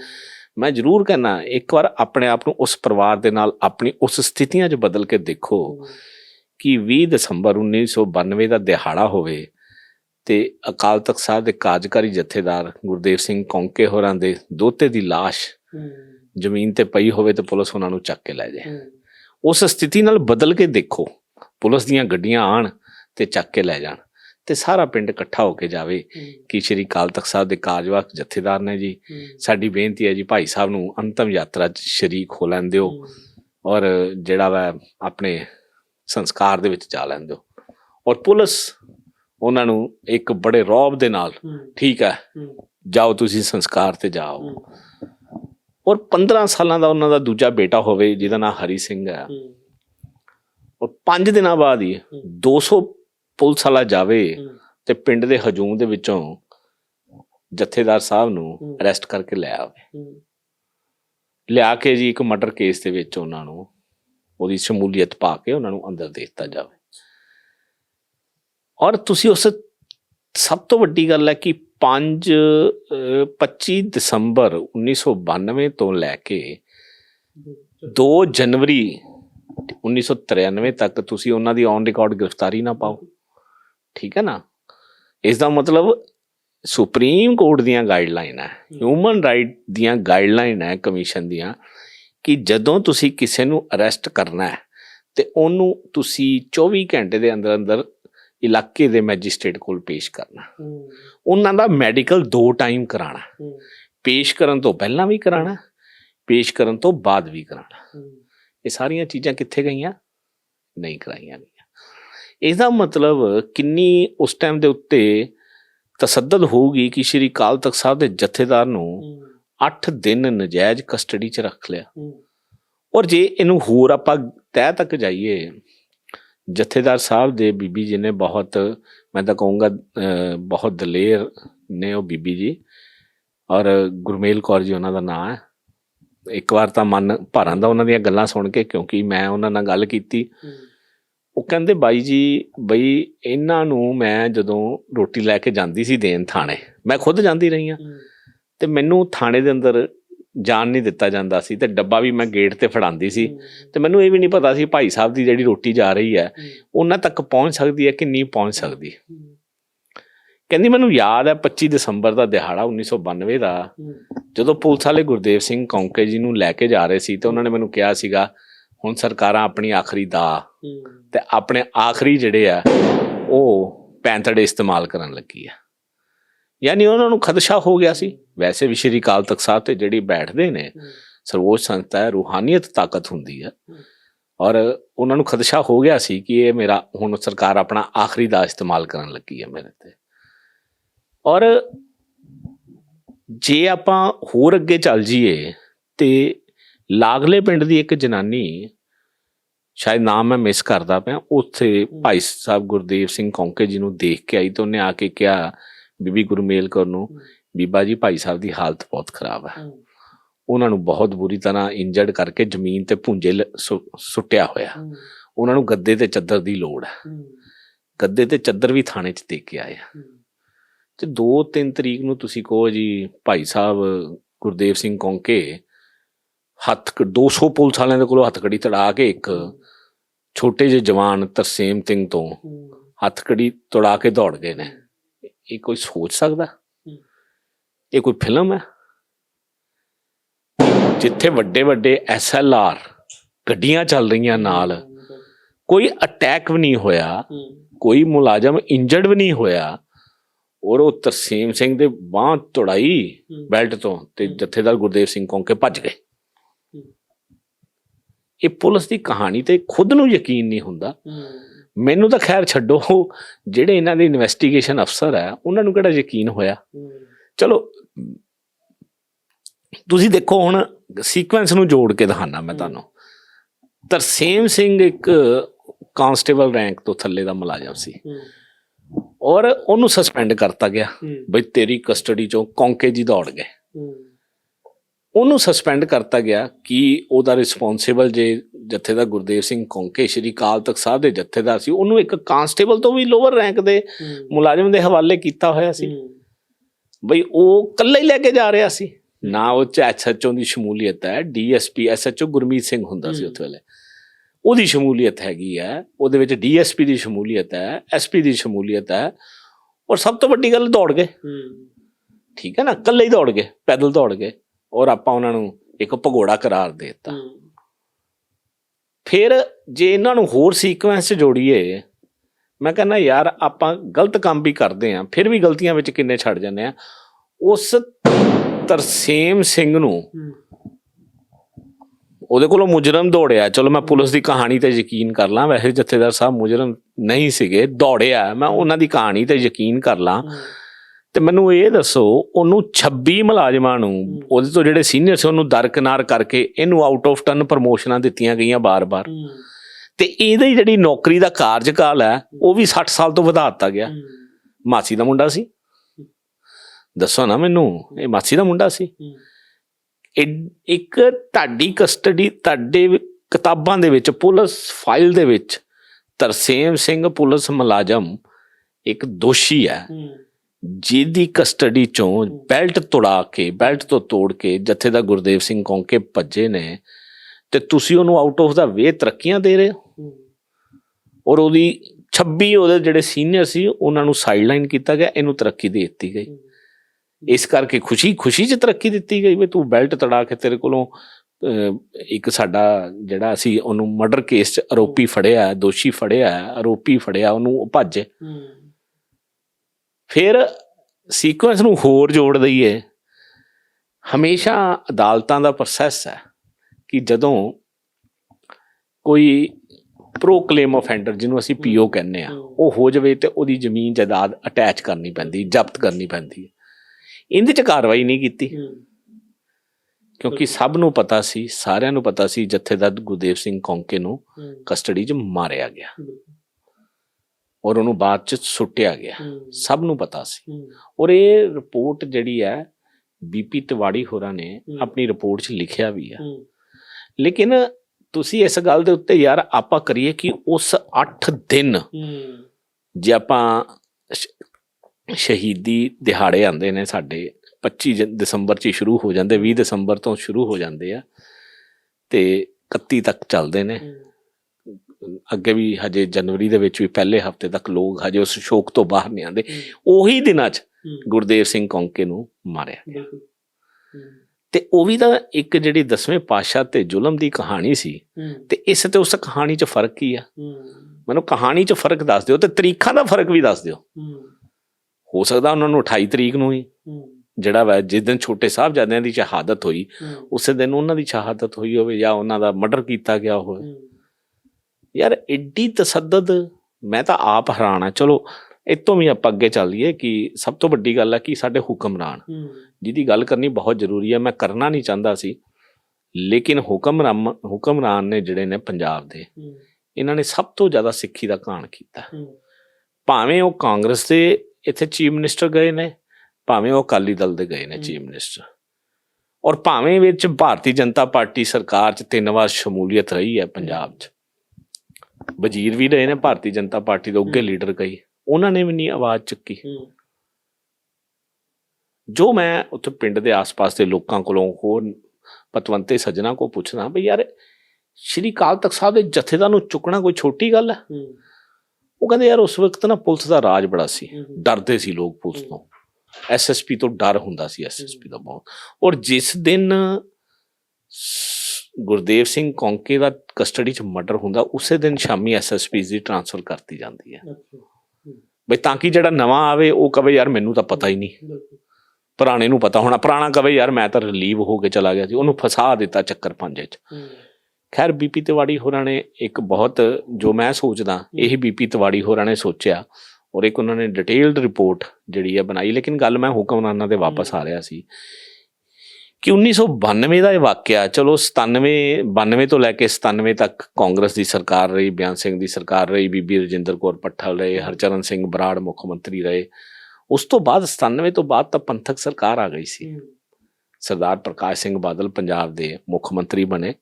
ਮੈਂ ਜ਼ਰੂਰ ਕਹਿਣਾ ਇੱਕ ਵਾਰ ਆਪਣੇ ਆਪ ਨੂੰ ਉਸ ਪਰਿਵਾਰ ਦੇ ਨਾਲ ਆਪਣੀ ਉਸ ਸਥਿਤੀਆਂ 'ਚ ਬਦਲ ਕੇ ਦੇਖੋ ਕਿ 20 ਦਸੰਬਰ 1992 ਦਾ ਦਿਹਾੜਾ ਹੋਵੇ ਤੇ ਅਕਾਲ ਤਖਤ ਸਾਹਿਬ ਦੇ ਕਾਰਜਕਾਰੀ ਜਥੇਦਾਰ ਗੁਰਦੇਵ ਸਿੰਘ ਕੌਂਕੇ ਹੋਰਾਂ ਦੇ ਦੋਤੇ ਦੀ ਲਾਸ਼ ਜ਼ਮੀਨ ਤੇ ਪਈ ਹੋਵੇ ਤੇ ਪੁਲਿਸ ਉਹਨਾਂ ਨੂੰ ਚੱਕ ਕੇ ਲੈ ਜਾਏ। ਉਸ ਸਥਿਤੀ ਨਾਲ ਬਦਲ ਕੇ ਦੇਖੋ ਪੁਲਿਸ ਦੀਆਂ ਗੱਡੀਆਂ ਆਣ ਤੇ ਚੱਕ ਕੇ ਲੈ ਜਾਣ ਤੇ ਸਾਰਾ ਪਿੰਡ ਇਕੱਠਾ ਹੋ ਕੇ ਜਾਵੇ ਕਿ ਸ਼੍ਰੀ ਅਕਾਲ ਤਖਤ ਸਾਹਿਬ ਦੇ ਕਾਰਜਵਾਹਕ ਜਥੇਦਾਰ ਨੇ ਜੀ। ਸਾਡੀ ਬੇਨਤੀ ਹੈ ਜੀ ਭਾਈ ਸਾਹਿਬ ਨੂੰ ਅੰਤਮ ਯਾਤਰਾ 'ਚ ਸ਼ਰੀਕ ਹੋ ਲੈਣ ਦਿਓ ਔਰ ਜਿਹੜਾ ਵਾ ਆਪਣੇ ਸੰਸਕਾਰ ਦੇ ਵਿੱਚ ਜਾ ਲੈਣ ਦਿਓ। ਔਰ ਪੁਲਿਸ ਉਹਨਾਂ ਨੂੰ ਇੱਕ ਬੜੇ ਰੌਬ ਦੇ ਨਾਲ ਠੀਕ ਹੈ ਜਾਓ ਤੁਸੀਂ ਸੰਸਕਾਰ ਤੇ ਜਾਓ। ਔਰ 15 ਸਾਲਾਂ ਦਾ ਉਹਨਾਂ ਦਾ ਦੂਜਾ ਬੇਟਾ ਹੋਵੇ ਜਿਹਦਾ ਨਾਮ ਹਰੀ ਸਿੰਘ ਹੈ। ਔਰ 5 ਦਿਨਾਂ ਬਾਅਦ ਹੀ 200 ਪੁਲਿਸ ਵਾਲਾ ਜਾਵੇ ਤੇ ਪਿੰਡ ਦੇ ਹਜੂਮ ਦੇ ਵਿੱਚੋਂ ਜਥੇਦਾਰ ਸਾਹਿਬ ਨੂੰ ਅਰੈਸਟ ਕਰਕੇ ਲੈ ਆਵੇ। ਲਿਆ ਕੇ ਜੀ ਇੱਕ ਮਰਡਰ ਕੇਸ ਦੇ ਵਿੱਚ ਉਹਨਾਂ ਨੂੰ ਉਹਦੀ ਸ਼ਮੂਲੀਅਤ ਪਾ ਕੇ ਉਹਨਾਂ ਨੂੰ ਅੰਦਰ ਦੇ ਦਿੱਤਾ ਜਾਵੇ। ਔਰ ਤੁਸੀਂ ਉਸ ਸਭ ਤੋਂ ਵੱਡੀ ਗੱਲ ਹੈ ਕਿ 5 ਅਹ, 25 ਦਸੰਬਰ 1992 ਤੋਂ ਲੈ ਕੇ 2 ਜਨਵਰੀ 1993 ਤੱਕ ਤੁਸੀਂ ਉਹਨਾਂ ਦੀ ਔਨ ਰਿਕਾਰਡ ਗ੍ਰਿਫਤਾਰੀ ਨਾ ਪਾਓ। ਠੀਕ ਹੈ ਨਾ? ਇਸ ਦਾ ਮਤਲਬ ਸੁਪਰੀਮ ਕੋਰਟ ਦੀਆਂ ਗਾਈਡਲਾਈਨ ਹੈ ਹਿਊਮਨ ਰਾਈਟ ਦੀਆਂ ਗਾਈਡਲਾਈਨ ਹੈ ਕਮਿਸ਼ਨ ਦੀਆਂ ਕਿ ਜਦੋਂ ਤੁਸੀਂ ਕਿਸੇ ਨੂੰ ਅਰੈਸਟ ਕਰਨਾ ਹੈ ਤੇ ਉਹਨੂੰ ਤੁਸੀਂ 24 ਘੰਟੇ ਦੇ ਅੰਦਰ ਅੰਦਰ ਇਲਾਕੇ ਦੇ ਮੈਜਿਸਟ੍ਰੇਟ ਕੋਲ ਪੇਸ਼ ਕਰਨਾ। ਉਹਨਾਂ ਦਾ ਮੈਡੀਕਲ ਦੋ ਟਾਈਮ ਕਰਾਣਾ। ਪੇਸ਼ ਕਰਨ ਤੋਂ ਪਹਿਲਾਂ ਵੀ ਕਰਾਣਾ ਪੇਸ਼ ਕਰਨ ਤੋਂ ਬਾਅਦ ਵੀ ਕਰਾਣਾ। ਇਹ ਸਾਰੀਆਂ ਚੀਜ਼ਾਂ ਕਿੱਥੇ ਗਈਆਂ? ਨਹੀਂ ਕਰਾਈਆਂ ਗਈਆਂ। ਇਹਦਾ ਮਤਲਬ ਕਿੰਨੀ ਉਸ ਟਾਈਮ ਦੇ ਉੱਤੇ ਤਸੱਦਦ ਹੋਊਗੀ ਕਿ ਸ਼੍ਰੀ ਅਕਾਲ ਤਖਤ ਸਾਹਿਬ ਦੇ ਜਥੇਦਾਰ ਨੂੰ 8 ਦਿਨ ਨਜਾਇਜ਼ ਕਸਟਡੀ 'ਚ ਰੱਖ ਲਿਆ। ਔਰ ਜੇ ਇਹਨੂੰ ਹੋਰ ਆਪਾਂ ਤਹਿ ਤੱਕ ਜਾਈਏ ਜਥੇਦਾਰ ਸਾਹਿਬ ਦੇ ਬੀਬੀ ਜੀ ਨੇ ਬਹੁਤ ਮੈਂ ਤਾਂ ਕਹੂੰਗਾ ਬਹੁਤ ਦਲੇਰ ਨੇ ਉਹ ਬੀਬੀ ਜੀ। ਔਰ ਗੁਰਮੇਲ ਕੌਰ ਜੀ ਉਹਨਾਂ ਦਾ ਨਾਮ ਹੈ। ਇੱਕ ਵਾਰ ਤਾਂ ਮਨ ਭਰ ਆਂਦਾ ਉਹਨਾਂ ਦੀਆਂ ਗੱਲਾਂ ਸੁਣ ਕੇ ਕਿਉਂਕਿ ਮੈਂ ਉਹਨਾਂ ਨਾਲ ਗੱਲ ਕੀਤੀ। ਉਹ ਕਹਿੰਦੇ ਬਾਈ ਜੀ ਬਈ ਇਹਨਾਂ ਨੂੰ ਮੈਂ ਜਦੋਂ ਰੋਟੀ ਲੈ ਕੇ ਜਾਂਦੀ ਸੀ ਦੇਣ ਥਾਣੇ ਮੈਂ ਖੁਦ ਜਾਂਦੀ ਰਹੀ ਹਾਂ। ਤੇ ਮੈਨੂੰ ਥਾਣੇ ਦੇ ਅੰਦਰ ਜਾਣ ਨਹੀਂ ਦਿੱਤਾ ਜਾਂਦਾ ਸੀ ਤੇ ਡੱਬਾ ਵੀ ਮੈਂ ਗੇਟ ਤੇ ਫੜਾਉਂਦੀ ਸੀ। ਤੇ ਮੈਨੂੰ ਇਹ ਵੀ ਨਹੀਂ ਪਤਾ ਸੀ ਭਾਈ ਸਾਹਿਬ ਦੀ ਜਿਹੜੀ ਰੋਟੀ ਜਾ ਰਹੀ ਹੈ ਉਹਨਾਂ ਤੱਕ ਪਹੁੰਚ ਸਕਦੀ ਹੈ ਕਿ ਨਹੀਂ ਪਹੁੰਚ ਸਕਦੀ। ਕਹਿੰਦੀ ਮੈਨੂੰ ਯਾਦ ਹੈ 25 ਦਸੰਬਰ ਦਾ ਦਿਹਾੜਾ 1992 ਦਾ। ਜਦੋਂ ਪੁਲਿਸ ਵਾਲੇ ਗੁਰਦੇਵ ਸਿੰਘ ਕੌਂਕੇ ਜੀ ਨੂੰ ਲੈ ਕੇ ਜਾ ਰਹੇ ਸੀ ਤੇ ਉਹਨਾਂ ਨੇ ਮੈਨੂੰ ਕਿਹਾ ਸੀਗਾ ਹੁਣ ਸਰਕਾਰਾਂ ਆਪਣੀ ਆਖਰੀ ਦਾ ਤੇ ਆਪਣੇ ਆਖਰੀ ਜਿਹੜੇ ਆ ਉਹ ਪੈਂਤੜੇ ਇਸਤੇਮਾਲ ਕਰਨ ਲੱਗੀ ਆ। ਯਾਨੀ ਉਹਨਾਂ ਨੂੰ ਖਦਸ਼ਾ ਹੋ ਗਿਆ ਸੀ। ਵੈਸੇ ਵੀ ਸ਼੍ਰੀ ਅਕਾਲ ਤਖਤ ਸਾਹਿਬ ਤੇ ਜਿਹੜੀ ਬੈਠਦੇ ਨੇ ਸਰਵੋੱਚ ਸੰਸਥਾ ਹੈ ਰੂਹਾਨੀਅਤ ਤਾਕਤ ਹੁੰਦੀ ਹੈ। ਔਰ ਉਹਨਾਂ ਨੂੰ ਖਦਸ਼ਾ ਹੋ ਗਿਆ ਸੀ ਕਿ ਇਹ ਮੇਰਾ ਹੁਣ ਸਰਕਾਰ ਆਪਣਾ ਆਖਰੀ ਦਾ ਇਸਤੇਮਾਲ ਕਰਨ ਲੱਗੀ ਹੈ ਮੇਰੇ ਤੇ। ਔਰ ਜੇ ਆਪਾਂ ਹੋਰ ਅੱਗੇ ਚੱਲ ਜਾਈਏ ਤੇ ਲਾਗਲੇ ਪਿੰਡ ਦੀ ਇੱਕ ਜਨਾਨੀ ਸ਼ਾਇਦ ਨਾਮ ਮੈਂ ਮਿਸ ਕਰਦਾ ਪਿਆ ਉੱਥੇ ਭਾਈ ਸਾਹਿਬ ਗੁਰਦੇਵ ਸਿੰਘ ਕੌਂਕੇ ਜੀ ਨੂੰ ਦੇਖ ਕੇ ਆਈ ਤੇ ਉਹਨੇ ਆ ਕੇ ਕਿਹਾ ਬੀਬੀ ਗੁਰਮੇਲ ਕੌਰ ਨੂੰ ਬੀਬਾ ਜੀ ਭਾਈ ਸਾਹਿਬ ਦੀ ਹਾਲਤ ਬਹੁਤ ਖਰਾਬ ਹੈ। ਉਹਨਾਂ ਨੂੰ ਬਹੁਤ ਬੁਰੀ ਤਰ੍ਹਾਂ ਇੰਜਰਡ ਕਰਕੇ ਜ਼ਮੀਨ ਤੇ ਭੁੰਜੇ ਸੁੱਟਿਆ ਹੋਇਆ। ਉਹਨਾਂ ਨੂੰ ਗੱਦੇ ਤੇ ਚੱਦਰ ਦੀ ਲੋੜ ਹੈ। ਗੱਦੇ ਤੇ ਚੱਦਰ ਵੀ ਥਾਣੇ 'ਚ ਦੇ ਕੇ ਆਏ ਆ। ਤੇ 2-3 ਤਰੀਕ ਨੂੰ ਤੁਸੀਂ ਕਹੋ ਜੀ ਭਾਈ ਸਾਹਿਬ ਗੁਰਦੇਵ ਸਿੰਘ ਕੌਂਕੇ ਹੱਥ ਕ- 200 ਪੁਲਿਸ ਵਾਲਿਆਂ ਦੇ ਕੋਲੋਂ ਹੱਥਕੜੀ ਤੜਾ ਕੇ ਇੱਕ ਛੋਟੇ ਜਿਹੇ ਜਵਾਨ ਤਰਸੇਮ ਸਿੰਘ ਤੋਂ ਹੱਥਕੜੀ ਤੜਾ ਕੇ ਦੌੜ ਗਏ ਨੇ। ਇਹ ਕੋਈ ਸੋਚ ਸਕਦਾ? ਇਹ ਕੋਈ ਫਿਲਮ ਹੈ? ਜਿੱਥੇ ਵੱਡੇ ਵੱਡੇ ਐਸਐਲਆਰ ਗੱਡੀਆਂ ਚੱਲ ਰਹੀਆਂ ਨਾਲ ਕੋਈ ਅਟੈਕ ਵੀ ਨਹੀਂ ਹੋਇਆ ਕੋਈ ਮੁਲਾਜ਼ਮ ਇੰਜਰਡ ਵੀ ਨਹੀਂ ਹੋਇਆ ਔਰ ਉਹ ਤਰਸੀਮ ਸਿੰਘ ਦੇ ਬਾਹ ਤੋੜਾਈ ਬੈਲਟ ਤੋਂ ਤੇ ਜਥੇਦਾਰ ਗੁਰਦੇਵ ਸਿੰਘ ਕੌਂਕੇ ਭੱਜ ਗਏ। ਇਹ ਪੁਲਿਸ ਦੀ ਕਹਾਣੀ ਤੇ ਖੁਦ ਨੂੰ ਯਕੀਨ ਨਹੀਂ ਹੁੰਦਾ। ਮੈਨੂੰ ਤਾਂ ਖੈਰ ਛੱਡੋ ਜਿਹੜੇ ਇਹਨਾਂ ਦੇ ਇਨਵੈਸਟੀਗੇਸ਼ਨ ਅਫਸਰ ਹੈ ਉਹਨਾਂ ਨੂੰ ਕਿਹੜਾ ਯਕੀਨ ਹੋਇਆ? ਚਲੋ ਤੁਸੀਂ ਦੇਖੋ ਹੁਣ ਸੀਕੁਐਂਸ ਨੂੰ ਜੋੜ ਕੇ ਦਿਖਾਣਾ ਮੈਂ ਤੁਹਾਨੂੰ। ਤਰਸੇਮ ਸਿੰਘ ਇੱਕ ਕਾਂਸਟੇਬਲ ਰੈਂਕ ਤੋਂ ਥੱਲੇ ਦਾ ਮੁਲਾਜ਼ਮ ਸੀ। ਔਰ ਉਹਨੂੰ ਸਸਪੈਂਡ ਕਰਤਾ ਗਿਆ। ਬਈ ਤੇਰੀ ਕਸਟਡੀ ਚੋਂ ਕੌਂਕੇ ਜੀ ਦੌੜ ਗਏ। ਉਹਨੂੰ ਸਸਪੈਂਡ ਕਰਤਾ ਗਿਆ ਕਿ ਉਹਦਾ ਰਿਸਪੌਂਸਿਬਲ ਜੇ ਜਥੇਦਾਰ ਗੁਰਦੇਵ ਸਿੰਘ ਕੌਂਕੇ ਸ਼੍ਰੀ ਕਾਲ ਤਖਤ ਸਾਹਿਬ ਦੇ ਜਥੇਦਾਰ ਸੀ ਉਹਨੂੰ ਇੱਕ ਕਾਂਸਟੇਬਲ ਤੋਂ ਵੀ ਲੋਅਰ ਰੈਂਕ ਦੇ ਮੁਲਾਜ਼ਮ ਦੇ ਹਵਾਲੇ ਕੀਤਾ ਹੋਇਆ ਸੀ। ਬਈ ਉਹ ਇਕੱਲਾ ਹੀ ਲੈ ਕੇ ਜਾ ਰਿਹਾ ਸੀ। ਨਾ ਉਹ ਚ ਐਸਐਚਓ ਦੀ ਸ਼ਮੂਲੀਅਤ ਹੈ ਡੀਐਸਪੀ ਐਸਐਚਓ ਗੁਰਮੀਤ ਸਿੰਘ ਹੁੰਦਾ ਸੀ ਉਸ ਵੇਲੇ। ਉਹਦੀ ਸ਼ਮੂਲੀਅਤ ਹੈਗੀ ਹੈ ਉਹਦੇ ਵਿੱਚ ਡੀਐਸਪੀ ਦੀ ਸ਼ਮੂਲੀਅਤ ਹੈ ਐਸਪੀ ਦੀ ਸ਼ਮੂਲੀਅਤ ਹੈ ਔਰ ਸਭ ਤੋਂ ਵੱਡੀ ਗੱਲ ਦੌੜ ਗਏ। ਠੀਕ ਹੈ ਨਾ ਇਕੱਲੇ ਹੀ ਦੌੜ ਗਏ ਪੈਦਲ ਦੌੜ ਗਏ। ਔਰ ਆਪਾਂ ਉਹਨਾਂ ਨੂੰ ਇੱਕ ਭਗੋੜਾ ਕਰਾਰ ਦੇ ਦਿੱਤਾ। ਫਿਰ ਜੇ ਇਹਨਾਂ ਨੂੰ ਹੋਰ ਸੀਕੁਐਂਸ ਜੋੜੀਏ ਮੈਂ ਕਹਿੰਦਾ ਯਾਰ ਆਪਾਂ ਗਲਤ ਕੰਮ ਵੀ ਕਰਦੇ ਆਂ ਫਿਰ ਵੀ ਗਲਤੀਆਂ ਵਿੱਚ ਕਿੰਨੇ ਛੱਡ ਜਾਂਦੇ ਆ ਉਸ ਤਰਸੇਮ ਸਿੰਘ ਨੂੰ ਉਹਦੇ ਕੋਲੋਂ ਮੁਜਰਮ ਦੌੜਿਆ। ਚਲੋ ਮੈਂ ਪੁਲਿਸ ਦੀ ਕਹਾਣੀ ਤੇ ਯਕੀਨ ਕਰ ਲਾਂ। ਵੈਸੇ ਜਥੇਦਾਰ ਸਾਹਿਬ ਮੁਜਰਮ ਨਹੀਂ ਸੀਗੇ ਦੌੜਿਆ। ਮੈਂ ਉਹਨਾਂ ਦੀ ਕਹਾਣੀ ਤੇ ਯਕੀਨ ਕਰ ਲਾਂ। ਤੇ ਮੈਨੂੰ ਇਹ ਦੱਸੋ ਉਹਨੂੰ 26 ਮੁਲਾਜ਼ਮਾਂ ਨੂੰ ਉਹਦੇ ਤੋਂ ਜਿਹੜੇ ਸੀਨੀਅਰ ਸੀ ਉਹਨੂੰ ਦਰਕਨਾਰ ਕਰਕੇ ਇਹਨੂੰ ਆਊਟ ਆਫ ਟਰਨ ਪ੍ਰਮੋਸ਼ਨਾਂ ਦਿੱਤੀਆਂ ਗਈਆਂ ਬਾਰ-ਬਾਰ। ਤੇ ਇਹਦੀ ਜਿਹੜੀ ਨੌਕਰੀ ਦਾ ਕਾਰਜਕਾਲ ਹੈ ਉਹ ਵੀ 60 ਸਾਲ ਤੋਂ ਵਧਾ ਦਿੱਤਾ ਗਿਆ। ਮਾਸੀ ਦਾ ਮੁੰਡਾ ਸੀ। ਦੱਸੋ ਨਾ ਮੈਨੂੰ ਇਹ ਮਾਸੀ ਦਾ ਮੁੰਡਾ ਸੀ। ਇੱਕ ਤੁਹਾਡੀ ਕਸਟਡੀ ਤੁਹਾਡੇ ਕਿਤਾਬਾਂ ਦੇ ਵਿੱਚ ਪੁਲਿਸ ਫਾਈਲ ਦੇ ਵਿੱਚ ਤਰਸੇਮ ਸਿੰਘ ਪੁਲਿਸ ਮੁਲਾਜ਼ਮ ਇੱਕ ਦੋਸ਼ੀ ਹੈ। ਜਿਹਦੀ ਕਸਟਡੀ ਚੋਂ ਬੈਲਟ ਤੁੜਾ ਕੇ ਬੈਲਟ ਤੋਂ ਤੋੜ ਕੇ ਜਥੇਦਾਰ ਗੁਰਦੇਵ ਸਿੰਘ ਕੌਂਕੇ ਭੱਜੇ ਨੇ ਤੇ ਤੁਸੀਂ ਉਹਨੂੰ ਆਊਟ ਆਫ ਦਾ ਵੇ ਤਰੱਕੀਆਂ ਦੇ ਰਹੇ ਹੋ? ਔਰ ਉਹਦੀ 26 ਉਹਦੇ ਜਿਹੜੇ ਸੀਨੀਅਰ ਸੀ ਉਹਨਾਂ ਨੂੰ ਸਾਈਡਲਾਈਨ ਕੀਤਾ ਗਿਆ ਇਹਨੂੰ ਤਰੱਕੀ ਦੇ ਦਿੱਤੀ ਗਈ। ਇਸ ਕਰਕੇ ਖੁਸ਼ੀ ਖੁਸ਼ੀ 'ਚ ਤਰੱਕੀ ਦਿੱਤੀ ਗਈ ਵੀ ਤੂੰ ਬੈਲਟ ਤੜਾ ਕੇ ਤੇਰੇ ਕੋਲੋਂ ਇੱਕ ਸਾਡਾ ਜਿਹੜਾ ਅਸੀਂ ਉਹਨੂੰ ਮਰਡਰ ਕੇਸ 'ਚ ਆਰੋਪੀ ਫੜਿਆ ਦੋਸ਼ੀ ਫੜਿਆ ਆਰੋਪੀ ਫੜਿਆ ਉਹਨੂੰ ਉਹ ਭੱਜ ਫਿਰ ਸੀਕੁਐਂਸ ਨੂੰ ਹੋਰ ਜੋੜ ਦਈਏ ਹਮੇਸ਼ਾ ਅਦਾਲਤਾਂ ਦਾ ਪ੍ਰੋਸੈਸ ਹੈ ਕਿ ਜਦੋਂ ਕੋਈ ਪ੍ਰੋ ਕਲੇਮ ਆਫੈਂਡਰ ਜਿਹਨੂੰ ਅਸੀਂ ਪੀਓ ਕਹਿੰਦੇ ਆ ਉਹ ਹੋ ਜਾਵੇ ਤੇ ਉਹਦੀ ਜ਼ਮੀਨ ਜਾਇਦਾਦ ਅਟੈਚ ਕਰਨੀ ਪੈਂਦੀ ਜ਼ਬਤ ਕਰਨੀ ਪੈਂਦੀ ਹੈ। ਇਹਦੇ ਚ ਕਾਰਵਾਈ ਨਹੀਂ ਕੀਤੀ। ਕਿਉਂਕਿ ਸਭ ਨੂੰ ਪਤਾ ਸੀ ਸਾਰਿਆਂ ਨੂੰ ਪਤਾ ਸੀ ਜਥੇਦਾਰ ਗੁਰਦੇਵ ਸਿੰਘ ਕੌਂਕੇ ਨੂੰ ਕਸਟਡੀ 'ਚ ਮਾਰਿਆ ਗਿਆ। ਔਰ ਉਹਨੂੰ ਬਾਅਦ 'ਚ ਸੁੱਟਿਆ ਗਿਆ। ਸਭ ਨੂੰ ਪਤਾ ਸੀ। ਔਰ ਇਹ ਰਿਪੋਰਟ ਜਿਹੜੀ ਹੈ ਬੀਪੀ ਤਿਵਾੜੀ ਹੋਰਾਂ ਨੇ ਆਪਣੀ ਰਿਪੋਰਟ 'ਚ ਲਿਖਿਆ ਵੀ ਆ ਲੇਕਿਨ ਤੁਸੀਂ ਇਸ ਗੱਲ ਦੇ ਉੱਤੇ ਯਾਰ ਆਪਾਂ ਕਰੀਏ ਕਿ ਉਸ 8 ਦਿਨ ਜੇ ਆਪਾਂ ਸ਼ਹੀਦੀ ਦਿਹਾੜੇ ਆਉਂਦੇ ਨੇ ਸਾਡੇ 25 ਜਨ- ਦਸੰਬਰ 'ਚ ਸ਼ੁਰੂ ਹੋ ਜਾਂਦੇ 20 ਦਸੰਬਰ ਤੋਂ ਸ਼ੁਰੂ ਹੋ ਜਾਂਦੇ ਆ ਤੇ 31 ਤੱਕ ਚੱਲਦੇ ਨੇ। ਅੱਗੇ ਵੀ ਹਜੇ ਜਨਵਰੀ ਦੇ ਵਿੱਚ ਵੀ ਪਹਿਲੇ ਹਫ਼ਤੇ ਤੱਕ ਲੋਕ ਹਜੇ ਉਸ ਸ਼ੋਕ ਤੋਂ ਬਾਹਰ ਨਹੀਂ ਆਉਂਦੇ। ਉਹੀ ਦਿਨਾਂ 'ਚ ਗੁਰਦੇਵ ਸਿੰਘ ਕੌਂਕੇ ਨੂੰ ਮਾਰਿਆ ਗਿਆ। ਤੇ ਉਹ ਵੀ ਤਾਂ ਇੱਕ ਜਿਹੜੀ ਦਸਵੇਂ ਪਾਤਸ਼ਾਹ ਤੇ ਜ਼ੁਲਮ ਦੀ ਕਹਾਣੀ ਸੀ ਤੇ ਇਸ ਤੇ ਉਸ ਕਹਾਣੀ 'ਚ ਫ਼ਰਕ ਕੀ ਆ? ਮੈਨੂੰ ਕਹਾਣੀ 'ਚ ਫ਼ਰਕ ਦੱਸ ਦਿਓ ਤੇ ਤਰੀਖਾਂ ਦਾ ਫ਼ਰਕ ਵੀ ਦੱਸ ਦਿਓ। ਹੋ। ਸਕਦਾ ਉਹਨਾਂ ਨੂੰ 28 ਤਰੀਕ ਨੂੰ ਹੀ। ਜਿਹੜਾ ਵਾ ਜਿਸ ਦਿਨ ਛੋਟੇ ਸਾਹਿਬਜ਼ਾਦਿਆਂ ਦੀ ਸ਼ਹਾਦਤ ਹੋਈ ਉਸੇ ਦਿਨ ਉਹਨਾਂ ਦੀ ਸ਼ਹਾਦਤ ਹੋਈ ਹੋਵੇ ਜਾਂ ਉਹਨਾਂ ਦਾ ਮਰਡਰ ਕੀਤਾ ਗਿਆ ਹੋਵੇ। ਯਾਰ ਐਡੀ ਤਸੱਦਦ ਮੈਂ ਤਾਂ ਆਪ ਹੈਰਾਨ ਆ। ਚਲੋ ਇਤੋਂ ਵੀ ਆਪਾਂ ਅੱਗੇ ਚੱਲੀਏ ਕਿ ਸਭ ਤੋਂ ਵੱਡੀ ਗੱਲ ਹੈ ਕਿ ਸਾਡੇ ਹੁਕਮਰਾਨ ਜਿਹਦੀ ਗੱਲ ਕਰਨੀ ਬਹੁਤ ਜ਼ਰੂਰੀ ਹੈ ਮੈਂ ਕਰਨਾ ਨਹੀਂ ਚਾਹੁੰਦਾ ਸੀ। ਲੇਕਿਨ ਹੁਕਮਰਾਨ ਹੁਕਮਰਾਨ ਨੇ ਜਿਹੜੇ ਨੇ ਪੰਜਾਬ ਦੇ ਇਹਨਾਂ ਨੇ ਸਭ ਤੋਂ ਜ਼ਿਆਦਾ ਸਿੱਖੀ ਦਾ ਕਾਣ ਕੀਤਾ। ਭਾਵੇਂ ਉਹ ਕਾਂਗਰਸ ਦੇ ਇੱਥੇ ਚੀਫ ਮਿਨਿਸਟਰ ਗਏ ਨੇ ਭਾਵੇਂ ਉਹ ਅਕਾਲੀ ਦਲ ਦੇ ਗਏ ਨੇ। Chief minister. ਔਰ ਭਾਵੇਂ ਵਿੱਚ ਭਾਰਤੀ ਜਨਤਾ ਪਾਰਟੀ ਸਰਕਾਰ 'ਚ ਤਿੰਨ ਵਾਰ ਸ਼ਮੂਲੀਅਤ ਰਹੀ ਹੈ ਪੰਜਾਬ 'ਚ। ਵਜ਼ੀਰ ਵੀ ਰਹੇ ਨੇ ਭਾਰਤੀ ਜਨਤਾ ਪਾਰਟੀ ਦੇ ਉੱਗੇ। ਲੀਡਰ ਕਈ। ਉਹਨਾਂ ਨੇ ਵੀ ਨਹੀਂ ਆਵਾਜ਼ ਚੁੱਕੀ। ਜੋ ਮੈਂ ਉੱਥੇ ਪਿੰਡ ਦੇ ਆਸ-ਪਾਸ ਦੇ ਲੋਕਾਂ ਕੋਲੋਂ ਹੋਰ ਪਤਵੰਤੇ ਸੱਜਣਾ ਕੋ ਪੁੱਛਣਾ ਵੀ ਯਾਰ ਸ਼੍ਰੀ ਕਾਲ ਤਖਤ ਸਾਹਿਬ ਦੇ ਜਥੇਦਾਰ ਨੂੰ ਚੁੱਕਣਾ ਕੋਈ ਛੋਟੀ ਗੱਲ ਹੈ? ਉਹ ਕਹਿੰਦੇ ਯਾਰ ਉਸ ਵਕਤ ਨਾ ਪੁਲਿਸ ਦਾ ਰਾਜ ਬੜਾ ਸੀ। ਡਰਦੇ ਸੀ ਲੋਕ ਪੁਲਿਸ ਤੋਂ। ਐਸਐਸਪੀ ਤੋਂ ਡਰ ਹੁੰਦਾ ਸੀ ਐਸਐਸਪੀ ਦਾ ਬਹੁਤ। ਔਰ ਜਿਸ ਦਿਨ ਗੁਰਦੇਵ ਸਿੰਘ ਕੌਂਕੇ ਦਾ ਕਸਟਡੀ ਚ ਮਰਡਰ ਹੁੰਦਾ ਉਸੇ ਦਿਨ ਸ਼ਾਮੀ ਐਸਐਸਪੀ ਦੀ ਟ੍ਰਾਂਸਫਰ ਕਰਤੀ ਜਾਂਦੀ ਹੈ। ਬਈ ਤਾਂ ਕਿ ਜਿਹੜਾ ਨਵਾਂ ਆਵੇ ਉਹ ਕਵੇ ਯਾਰ ਮੈਨੂੰ ਤਾਂ ਪਤਾ ਹੀ ਨਹੀਂ। ਪੁਰਾਣੇ ਨੂੰ ਪਤਾ ਹੋਣਾ। ਪੁਰਾਣਾ ਕਵੇ ਯਾਰ ਮੈਂ ਤਾਂ ਰਿਲੀਵ ਹੋ ਕੇ ਚਲਾ ਗਿਆ ਸੀ। ਉਹਨੂੰ ਫਸਾ ਦਿੱਤਾ ਚੱਕਰ ਪੰਜੇ ਚ। ਖੈਰ ਬੀਪੀ ਤਿਵਾੜੀ ਹੋਰਾਂ ਨੇ ਇੱਕ ਬਹੁਤ ਜੋ ਮੈਂ ਸੋਚਦਾ ਇਹ ਬੀਪੀ ਤਿਵਾੜੀ ਹੋਰਾਂ ਨੇ ਸੋਚਿਆ ਔਰ ਇੱਕ ਉਹਨਾਂ ਨੇ ਡਿਟੇਲਡ ਰਿਪੋਰਟ ਜਿਹੜੀ ਹੈ ਬਣਾਈ ਲੇਕਿਨ ਗੱਲ ਮੈਂ ਹੁਕਮਰਾਨਾਂ ਤੇ ਵਾਪਸ ਆ ਰਿਹਾ ਸੀ। ਕਿ 1992 ਦਾ ਇਹ ਵਾਕਿਆ, ਚਲੋ 97 92 ਤੋਂ ਲੈ ਕੇ 97 ਤੱਕ ਕਾਂਗਰਸ ਦੀ ਸਰਕਾਰ ਰਹੀ, ਬਿਆਨ ਸਿੰਘ ਦੀ ਸਰਕਾਰ ਰਹੀ, ਬੀਬੀ ਰਜਿੰਦਰ ਕੌਰ ਪੱਠਲ ਰਹੇ, ਹਰਚਰਨ ਸਿੰਘ ਬਰਾੜ ਮੁੱਖ ਮੰਤਰੀ ਰਹੇ। ਉਸ ਤੋਂ ਬਾਅਦ 97 ਤੋਂ ਬਾਅਦ ਤਾਂ ਪੰਥਕ ਸਰਕਾਰ ਆ ਗਈ ਸੀ। ਸਰਦਾਰ ਪ੍ਰਕਾਸ਼ ਸਿੰਘ ਬਾਦਲ ਪੰਜਾਬ ਦੇ ਮੁੱਖ ਮੰਤਰੀ ਬਣੇ।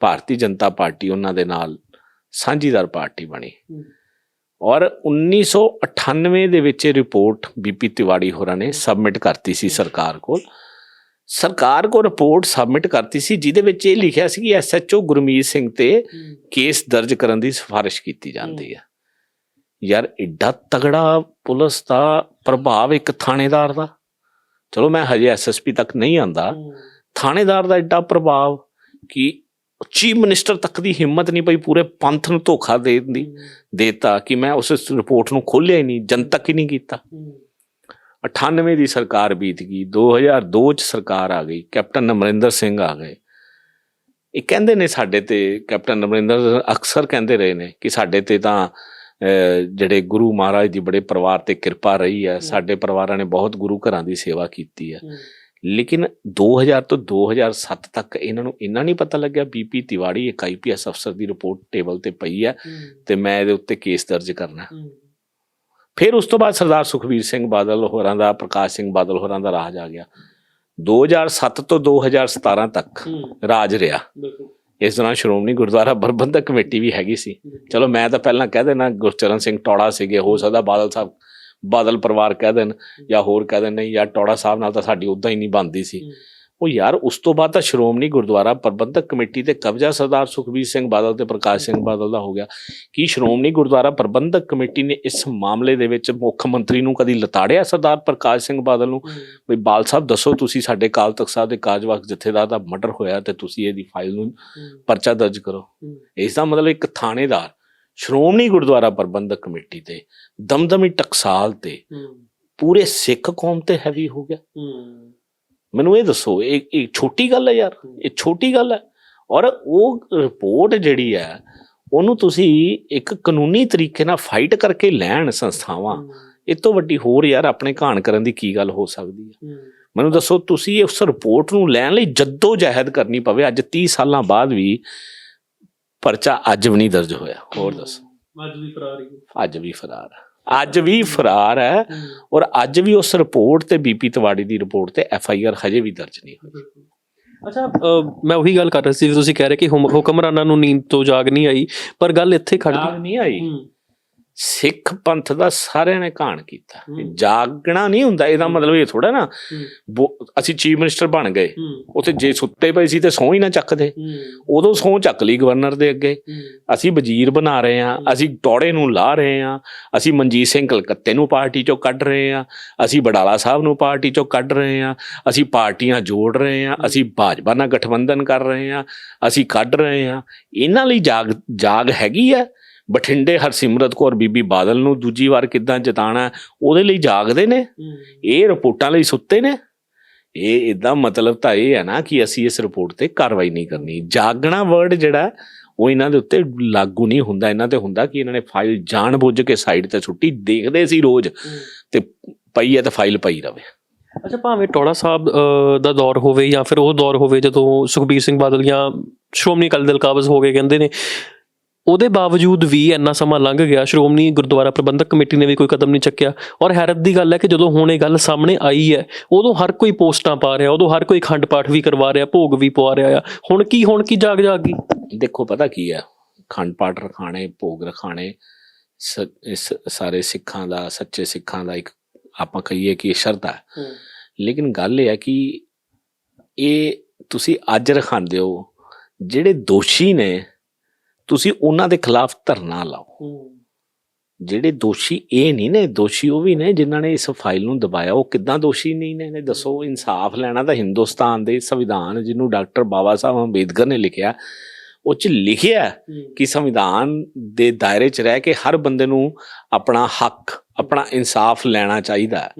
ਭਾਰਤੀ ਜਨਤਾ ਪਾਰਟੀ ਉਹਨਾਂ ਦੇ ਨਾਲ ਸਾਂਝੀਦਾਰ ਪਾਰਟੀ ਬਣੀ। ਹਮ। ਔਰ 1998 ਦੇ ਵਿੱਚ ਇਹ ਰਿਪੋਰਟ ਬੀਪੀ ਤਿਵਾੜੀ ਹੋਰਾਂ ਨੇ ਸਬਮਿਟ ਕਰਤੀ ਸੀ ਸਰਕਾਰ ਕੋਲ। ਸਰਕਾਰ ਕੋਲ ਰਿਪੋਰਟ ਸਬਮਿਟ ਕਰਤੀ ਸੀ ਜਿਹਦੇ ਵਿੱਚ ਇਹ ਲਿਖਿਆ ਸੀ ਕਿ ਐਸਐਚਓ ਗੁਰਮੀਤ ਸਿੰਘ ਤੇ ਕੇਸ ਦਰਜ ਕਰਨ ਦੀ ਸਿਫਾਰਿਸ਼ ਕੀਤੀ ਜਾਂਦੀ ਹੈ। ਯਾਰ ਐਡਾ ਤਗੜਾ ਪੁਲਿਸ ਦਾ ਪ੍ਰਭਾਵ ਇੱਕ ਥਾਣੇਦਾਰ ਦਾ। ਚਲੋ ਮੈਂ ਹਜੇ ਐਸਐਸਪੀ ਤੱਕ ਨਹੀਂ ਆਂਦਾ। ਥਾਣੇਦਾਰ ਦਾ ਐਡਾ ਪ੍ਰਭਾਵ ਕਿ ਚੀਫ ਮਿਨਿਸਟਰ ਤੱਕ ਦੀ ਹਿੰਮਤ ਨਹੀਂ ਪਈ ਪੂਰੇ ਪੰਥ ਨੂੰ ਧੋਖਾ ਦੀ ਦੇਤਾ ਕਿ ਮੈਂ ਉਸ ਰਿਪੋਰਟ ਨੂੰ ਖੋਲਿਆ ਹੀ ਨਹੀਂ ਜਨਤਕ ਹੀ ਨਹੀਂ ਕੀਤਾ। 98 ਦੀ ਸਰਕਾਰ ਬੀਤ ਗਈ 2002 ਚ ਸਰਕਾਰ ਆ ਗਈ ਕੈਪਟਨ ਅਮਰਿੰਦਰ ਸਿੰਘ ਆ ਗਏ। ਇਹ ਕਹਿੰਦੇ ਨੇ ਸਾਡੇ ਤੇ ਕੈਪਟਨ ਅਮਰਿੰਦਰ ਅਕਸਰ ਕਹਿੰਦੇ ਰਹੇ ਨੇ ਕਿ ਸਾਡੇ ਤੇ ਤਾਂ ਜਿਹੜੇ ਗੁਰੂ ਮਹਾਰਾਜ ਦੀ ਬੜੇ ਪਰਿਵਾਰ ਤੇ ਕਿਰਪਾ ਰਹੀ ਹੈ ਸਾਡੇ ਪਰਿਵਾਰਾਂ ਨੇ ਬਹੁਤ ਗੁਰੂ ਘਰਾਂ ਦੀ ਸੇਵਾ ਕੀਤੀ ਹੈ। ਲੇਕਿਨ 2000 ਤੋਂ 2007 ਤੱਕ ਇਹਨਾਂ ਨੂੰ ਇੰਨਾ ਨਹੀਂ ਪਤਾ ਲੱਗਿਆ ਬੀਪੀ ਤਿਵਾੜੀ ਇੱਕ ਆਈਪੀਐਸ ਅਫਸਰ ਦੀ ਰਿਪੋਰਟ ਟੇਬਲ ਤੇ ਪਈ ਹੈ ਤੇ ਮੈਂ ਇਹਦੇ ਉੱਤੇ ਕੇਸ ਦਰਜ ਕਰਨਾ। ਫਿਰ ਉਸ ਤੋਂ ਬਾਅਦ ਸਰਦਾਰ ਸੁਖਬੀਰ ਸਿੰਘ ਬਾਦਲ ਹੋਰਾਂ ਦਾ ਪ੍ਰਕਾਸ਼ ਸਿੰਘ ਬਾਦਲ ਹੋਰਾਂ ਦਾ ਰਾਜ ਆ ਗਿਆ। 2007 ਤੋਂ 2017 ਤੱਕ ਰਾਜ ਰਿਹਾ। ਇਸ ਦੌਰਾਨ ਸ਼੍ਰੋਮਣੀ ਗੁਰਦੁਆਰਾ ਪ੍ਰਬੰਧਕ ਕਮੇਟੀ ਵੀ ਹੈਗੀ ਸੀ। ਚਲੋ ਮੈਂ ਤਾਂ ਪਹਿਲਾਂ ਕਹਿ ਦੇਣਾ ਗੁਰਚਰਨ ਸਿੰਘ ਟੌੜਾ ਸੀਗੇ ਹੋ ਸਕਦਾ ਬਾਦਲ ਸਾਹਿਬ ਬਾਦਲ ਪਰਿਵਾਰ ਕਹਿ ਦੇਣ ਜਾਂ ਹੋਰ ਕਹਿ ਦੇਣ ਨਹੀਂ ਯਾਰ ਟੌੜਾ ਸਾਹਿਬ ਨਾਲ ਤਾਂ ਸਾਡੀ ਉਦਾਂ ਹੀ ਨਹੀਂ ਬਣਦੀ ਸੀ। ਉਹ ਯਾਰ ਉਸ ਤੋਂ ਬਾਅਦ ਤਾਂ ਸ਼੍ਰੋਮਣੀ ਗੁਰਦੁਆਰਾ ਪ੍ਰਬੰਧਕ ਕਮੇਟੀ ਤੇ ਕਬਜ਼ਾ ਸਰਦਾਰ ਸੁਖਬੀਰ ਸਿੰਘ ਬਾਦਲ ਤੇ ਪ੍ਰਕਾਸ਼ ਸਿੰਘ ਬਾਦਲ ਦਾ ਹੋ ਗਿਆ। ਕੀ ਸ਼੍ਰੋਮਣੀ ਗੁਰਦੁਆਰਾ ਪ੍ਰਬੰਧਕ ਕਮੇਟੀ ਨੇ ਇਸ ਮਾਮਲੇ ਦੇ ਵਿੱਚ ਮੁੱਖ ਮੰਤਰੀ ਨੂੰ ਕਦੀ ਲਤਾੜਿਆ ਸਰਦਾਰ ਪ੍ਰਕਾਸ਼ ਸਿੰਘ ਬਾਦਲ ਨੂੰ? ਵੀ ਬਾਲ ਸਾਹਿਬ ਦੱਸੋ ਤੁਸੀਂ ਸਾਡੇ ਕਾਲ ਤਖਤ ਸਾਹਿਬ ਦੇ ਕਾਰਜਵਾਹਕ ਜਥੇਦਾਰ ਦਾ ਮਰਡਰ ਹੋਇਆ ਤੇ ਤੁਸੀਂ ਇਹਦੀ ਫਾਈਲ ਨੂੰ ਪਰਚਾ ਦਰਜ ਕਰੋ। ਇਸ ਦਾ ਮਤਲਬ ਇੱਕ ਥਾਣੇਦਾਰ ਸ਼੍ਰੋਮਣੀ ਗੁਰਦੁਆਰਾ ਪ੍ਰਬੰਧਕ ਕਮੇਟੀ ਤੇ ਦਮਦਮੀ ਟਕਸਾਲ ਤੇ ਪੂਰੇ ਸਿੱਖ ਕੌਮ ਤੇ ਹੈਵੀ ਹੋ ਗਿਆ। ਮੈਨੂੰ ਇਹ ਦੱਸੋ ਇਹ ਇਹ ਛੋਟੀ ਗੱਲ ਹੈ ਯਾਰ ਇਹ ਛੋਟੀ ਗੱਲ ਹੈ। ਔਰ ਉਹ ਰਿਪੋਰਟ ਜਿਹੜੀ ਹੈ ਉਹਨੂੰ ਤੁਸੀਂ ਇੱਕ ਕਾਨੂੰਨੀ ਤਰੀਕੇ ਨਾਲ ਫਾਈਟ ਕਰਕੇ ਲੈਣ ਸੰਸਥਾਵਾਂ ਇਹ ਤੋਂ ਵੱਡੀ ਹੋਰ ਯਾਰ ਆਪਣੇ ਕਹਾਣ ਕਰਨ ਦੀ ਕੀ ਗੱਲ ਹੋ ਸਕਦੀ ਹੈ? ਮੈਨੂੰ ਦੱਸੋ ਤੁਸੀਂ ਉਸ ਰਿਪੋਰਟ ਨੂੰ ਲੈਣ ਲਈ ਜੱਦੋ ਜਹਿਦ ਕਰਨੀ ਪਵੇ ਅੱਜ 30 ਸਾਲਾਂ ਬਾਅਦ ਵੀ ਪਰਚਾ ਅੱਜ ਵੀ ਨਹੀਂ ਦਰਜ ਹੋਇਆ। ਹੋਰ ਦੱਸੋ। ਅੱਜ ਵੀ ਫਰਾਰ ਹੀ ਅੱਜ ਵੀ ਫਰਾਰ ਹੈ ਅੱਜ ਵੀ ਫਰਾਰ ਹੈ ਔਰ ਅੱਜ ਵੀ ਉਸ ਰਿਪੋਰਟ ਤੇ ਬੀਪੀ ਤਿਵਾੜੀ ਦੀ ਰਿਪੋਰਟ ਤੇ ਐਫ ਆਈ ਆਰ ਹਜੇ ਵੀ ਦਰਜ ਨਹੀਂ ਹੋਈ। ਅੱਛਾ ਮੈਂ ਉਹੀ ਗੱਲ ਕਰ ਰਿਹਾ ਸੀ ਤੁਸੀਂ ਕਹਿ ਰਹੇ ਕਿ ਹੁਕਮਰਾਨਾਂ ਨੂੰ ਨੀਂਦ ਤੋਂ ਜਾਗ ਨਹੀਂ ਆਈ ਪਰ ਗੱਲ ਇੱਥੇ ਖੜਦੀ ਜਾਗ ਨਹੀਂ ਆਈ। ਸਿੱਖ ਪੰਥ ਦਾ ਸਾਰਿਆਂ ਨੇ ਕਾਣ ਕੀਤਾ। ਜਾਗਣਾ ਨਹੀਂ ਹੁੰਦਾ ਇਹਦਾ। ਮਤਲਬ ਇਹ ਥੋੜਾ ਨਾ ਅਸੀਂ ਚੀਫ ਮਿਨਿਸਟਰ ਬਣ ਗਏ। ਉੱਥੇ ਜੇ ਸੁੱਤੇ ਪਏ ਸੀ ਤੇ ਸਹੁੰ ਹੀ ਨਾ ਚੱਕਦੇ। ਉਦੋਂ ਸਹੁੰ ਚੱਕ ਲਈ ਗਵਰਨਰ ਦੇ ਅੱਗੇ। ਅਸੀਂ ਵਜ਼ੀਰ ਬਣਾ ਰਹੇ ਹੂੰ। ਅਸੀਂ ਟੌੜੇ ਨੂੰ ਲਾ ਰਹੇ ਹਾਂ ਅਸੀਂ ਮਨਜੀਤ ਸਿੰਘ ਕਲਕੱਤੇ ਨੂੰ ਪਾਰਟੀ ਚੋਂ ਕੱਢ ਰਹੇ ਹਾਂ ਅਸੀਂ ਬਡਾਲਾ ਸਾਹਿਬ ਨੂੰ ਪਾਰਟੀ ਚੋਂ ਕੱਢ ਰਹੇ ਹਾਂ ਅਸੀਂ ਪਾਰਟੀਆਂ ਜੋੜ ਰਹੇ ਹੂੰ। ਅਸੀਂ ਭਾਜਪਾ ਨਾਲ ਗਠਬੰਧਨ ਕਰ ਰਹੇ ਹਾਂ ਅਸੀਂ ਕੱਢ ਰਹੇ ਹਾਂ। ਇਹਨਾਂ ਲਈ ਜਾਗ ਜਾਗ ਹੈਗੀ ਹੈ। ਬਠਿੰਡੇ ਹਰਸਿਮਰਤ ਕੌਰ ਬੀਬੀ ਬਾਦਲ ਨੂੰ ਦੂਜੀ ਵਾਰ ਕਿੱਦਾਂ ਜਿਤਾਣਾ ਉਹਦੇ ਲਈ ਜਾਗਦੇ ਨੇ। ਇਹ ਰਿਪੋਰਟਾਂ ਲਈ ਸੁੱਤੇ ਨੇ। ਇਹ ਇਦਾਂ ਮਤਲਬ ਤਾਂ ਇਹ ਹੈ ਨਾ ਕਿ ਅਸੀਂ ਇਸ ਰਿਪੋਰਟ ਤੇ ਕਾਰਵਾਈ ਨਹੀਂ ਕਰਨੀ। ਜਾਗਣਾ ਵਰਡ ਜਿਹੜਾ ਉਹ ਇਹਨਾਂ ਦੇ ਉੱਤੇ ਲਾਗੂ ਨਹੀਂ ਹੁੰਦਾ। ਇਹਨਾਂ ਤੇ ਹੁੰਦਾ ਕਿ ਇਹਨਾਂ ਨੇ ਫਾਈਲ ਜਾਣਬੁੱਝ ਕੇ ਸਾਈਡ ਤੇ ਸੁੱਟੀ ਦੇਖਦੇ ਸੀ ਰੋਜ਼। ਤੇ ਪਈ ਹੈ ਤਾਂ ਫਾਈਲ ਪਈ ਰਵੇ। ਅੱਛਾ ਭਾਵੇਂ ਟੋੜਾ ਸਾਹਿਬ ਦਾ ਦੌਰ ਹੋਵੇ ਜਾਂ ਫਿਰ ਉਹ ਦੌਰ ਹੋਵੇ ਜਦੋਂ ਸੁਖਬੀਰ ਸਿੰਘ ਬਾਦਲ ਜਾਂ ਸ਼੍ਰੋਮਣੀ ਅਕਾਲੀ ਦਲ ਕਾਬਜ਼ ਹੋ ਗਏ ਕਹਿੰਦੇ ਨੇ ਉਹਦੇ ਬਾਵਜੂਦ ਵੀ ਇੰਨਾ ਸਮਾਂ ਲੰਘ ਗਿਆ ਸ਼੍ਰੋਮਣੀ ਗੁਰਦੁਆਰਾ ਪ੍ਰਬੰਧਕ ਕਮੇਟੀ ਨੇ ਵੀ ਕੋਈ ਕਦਮ ਨਹੀਂ ਚੱਕਿਆ। ਔਰ ਹੈਰਤ ਦੀ ਗੱਲ ਹੈ ਕਿ ਜਦੋਂ ਹੁਣ ਇਹ ਗੱਲ ਸਾਹਮਣੇ ਆਈ ਹੈ ਉਦੋਂ ਹਰ ਕੋਈ ਪੋਸਟਾਂ ਪਾ ਰਿਹਾ ਉਦੋਂ ਹਰ ਕੋਈ ਖੰਡ ਪਾਠ ਵੀ ਕਰਵਾ ਰਿਹਾ ਭੋਗ ਵੀ ਪਵਾ ਰਿਹਾ ਆ। ਹੁਣ ਕੀ ਹੁਣ ਕੀ ਜਾਗ ਜਾਗ? ਗਈ ਦੇਖੋ ਪਤਾ ਕੀ ਹੈ? ਖੰਡ ਪਾਠ ਰਖਾਣੇ ਭੋਗ ਰਖਾਣੇ ਇਸ ਸਾਰੇ ਸਿੱਖਾਂ ਦਾ ਸੱਚੇ ਸਿੱਖਾਂ ਦਾ ਇੱਕ ਆਪਾਂ ਕਹੀਏ ਕਿ ਸ਼ਰਧਾ ਹੈ। ਲੇਕਿਨ ਗੱਲ ਇਹ ਹੈ ਕਿ ਇਹ ਤੁਸੀਂ ਅੱਜ ਰਖਾਉਂਦੇ ਹੋ ਜਿਹੜੇ ਦੋਸ਼ੀ ਨੇ ਤੁਸੀਂ ਉਹਨਾਂ ਦੇ ਖਿਲਾਫ ਧਰਨਾ ਲਾਓ। ਜਿਹੜੇ ਦੋਸ਼ੀ ਇਹ ਨਹੀਂ ਨੇ ਦੋਸ਼ੀ ਉਹ ਵੀ ਨੇ ਜਿਨ੍ਹਾਂ ਨੇ ਇਸ ਫਾਈਲ ਨੂੰ ਦਬਾਇਆ। ਉਹ ਕਿੱਦਾਂ ਦੋਸ਼ੀ ਨਹੀਂ ਨੇ ਨੇ ਦੱਸੋ ਇਨਸਾਫ ਲੈਣਾ ਤਾਂ ਹਿੰਦੁਸਤਾਨ ਦੇ ਸੰਵਿਧਾਨ ਜਿਹਨੂੰ ਡਾਕਟਰ ਬਾਬਾ ਸਾਹਿਬ ਅੰਬੇਦਕਰ ਨੇ ਲਿਖਿਆ ਉਹ ਚ ਲਿਖਿਆ ਕਿ ਸੰਵਿਧਾਨ ਦੇ ਦਾਇਰੇ 'ਚ ਰਹਿ ਕੇ ਹਰ ਬੰਦੇ ਨੂੰ ਆਪਣਾ ਹੱਕ ਆਪਣਾ ਇਨਸਾਫ ਲੈਣਾ ਚਾਹੀਦਾ।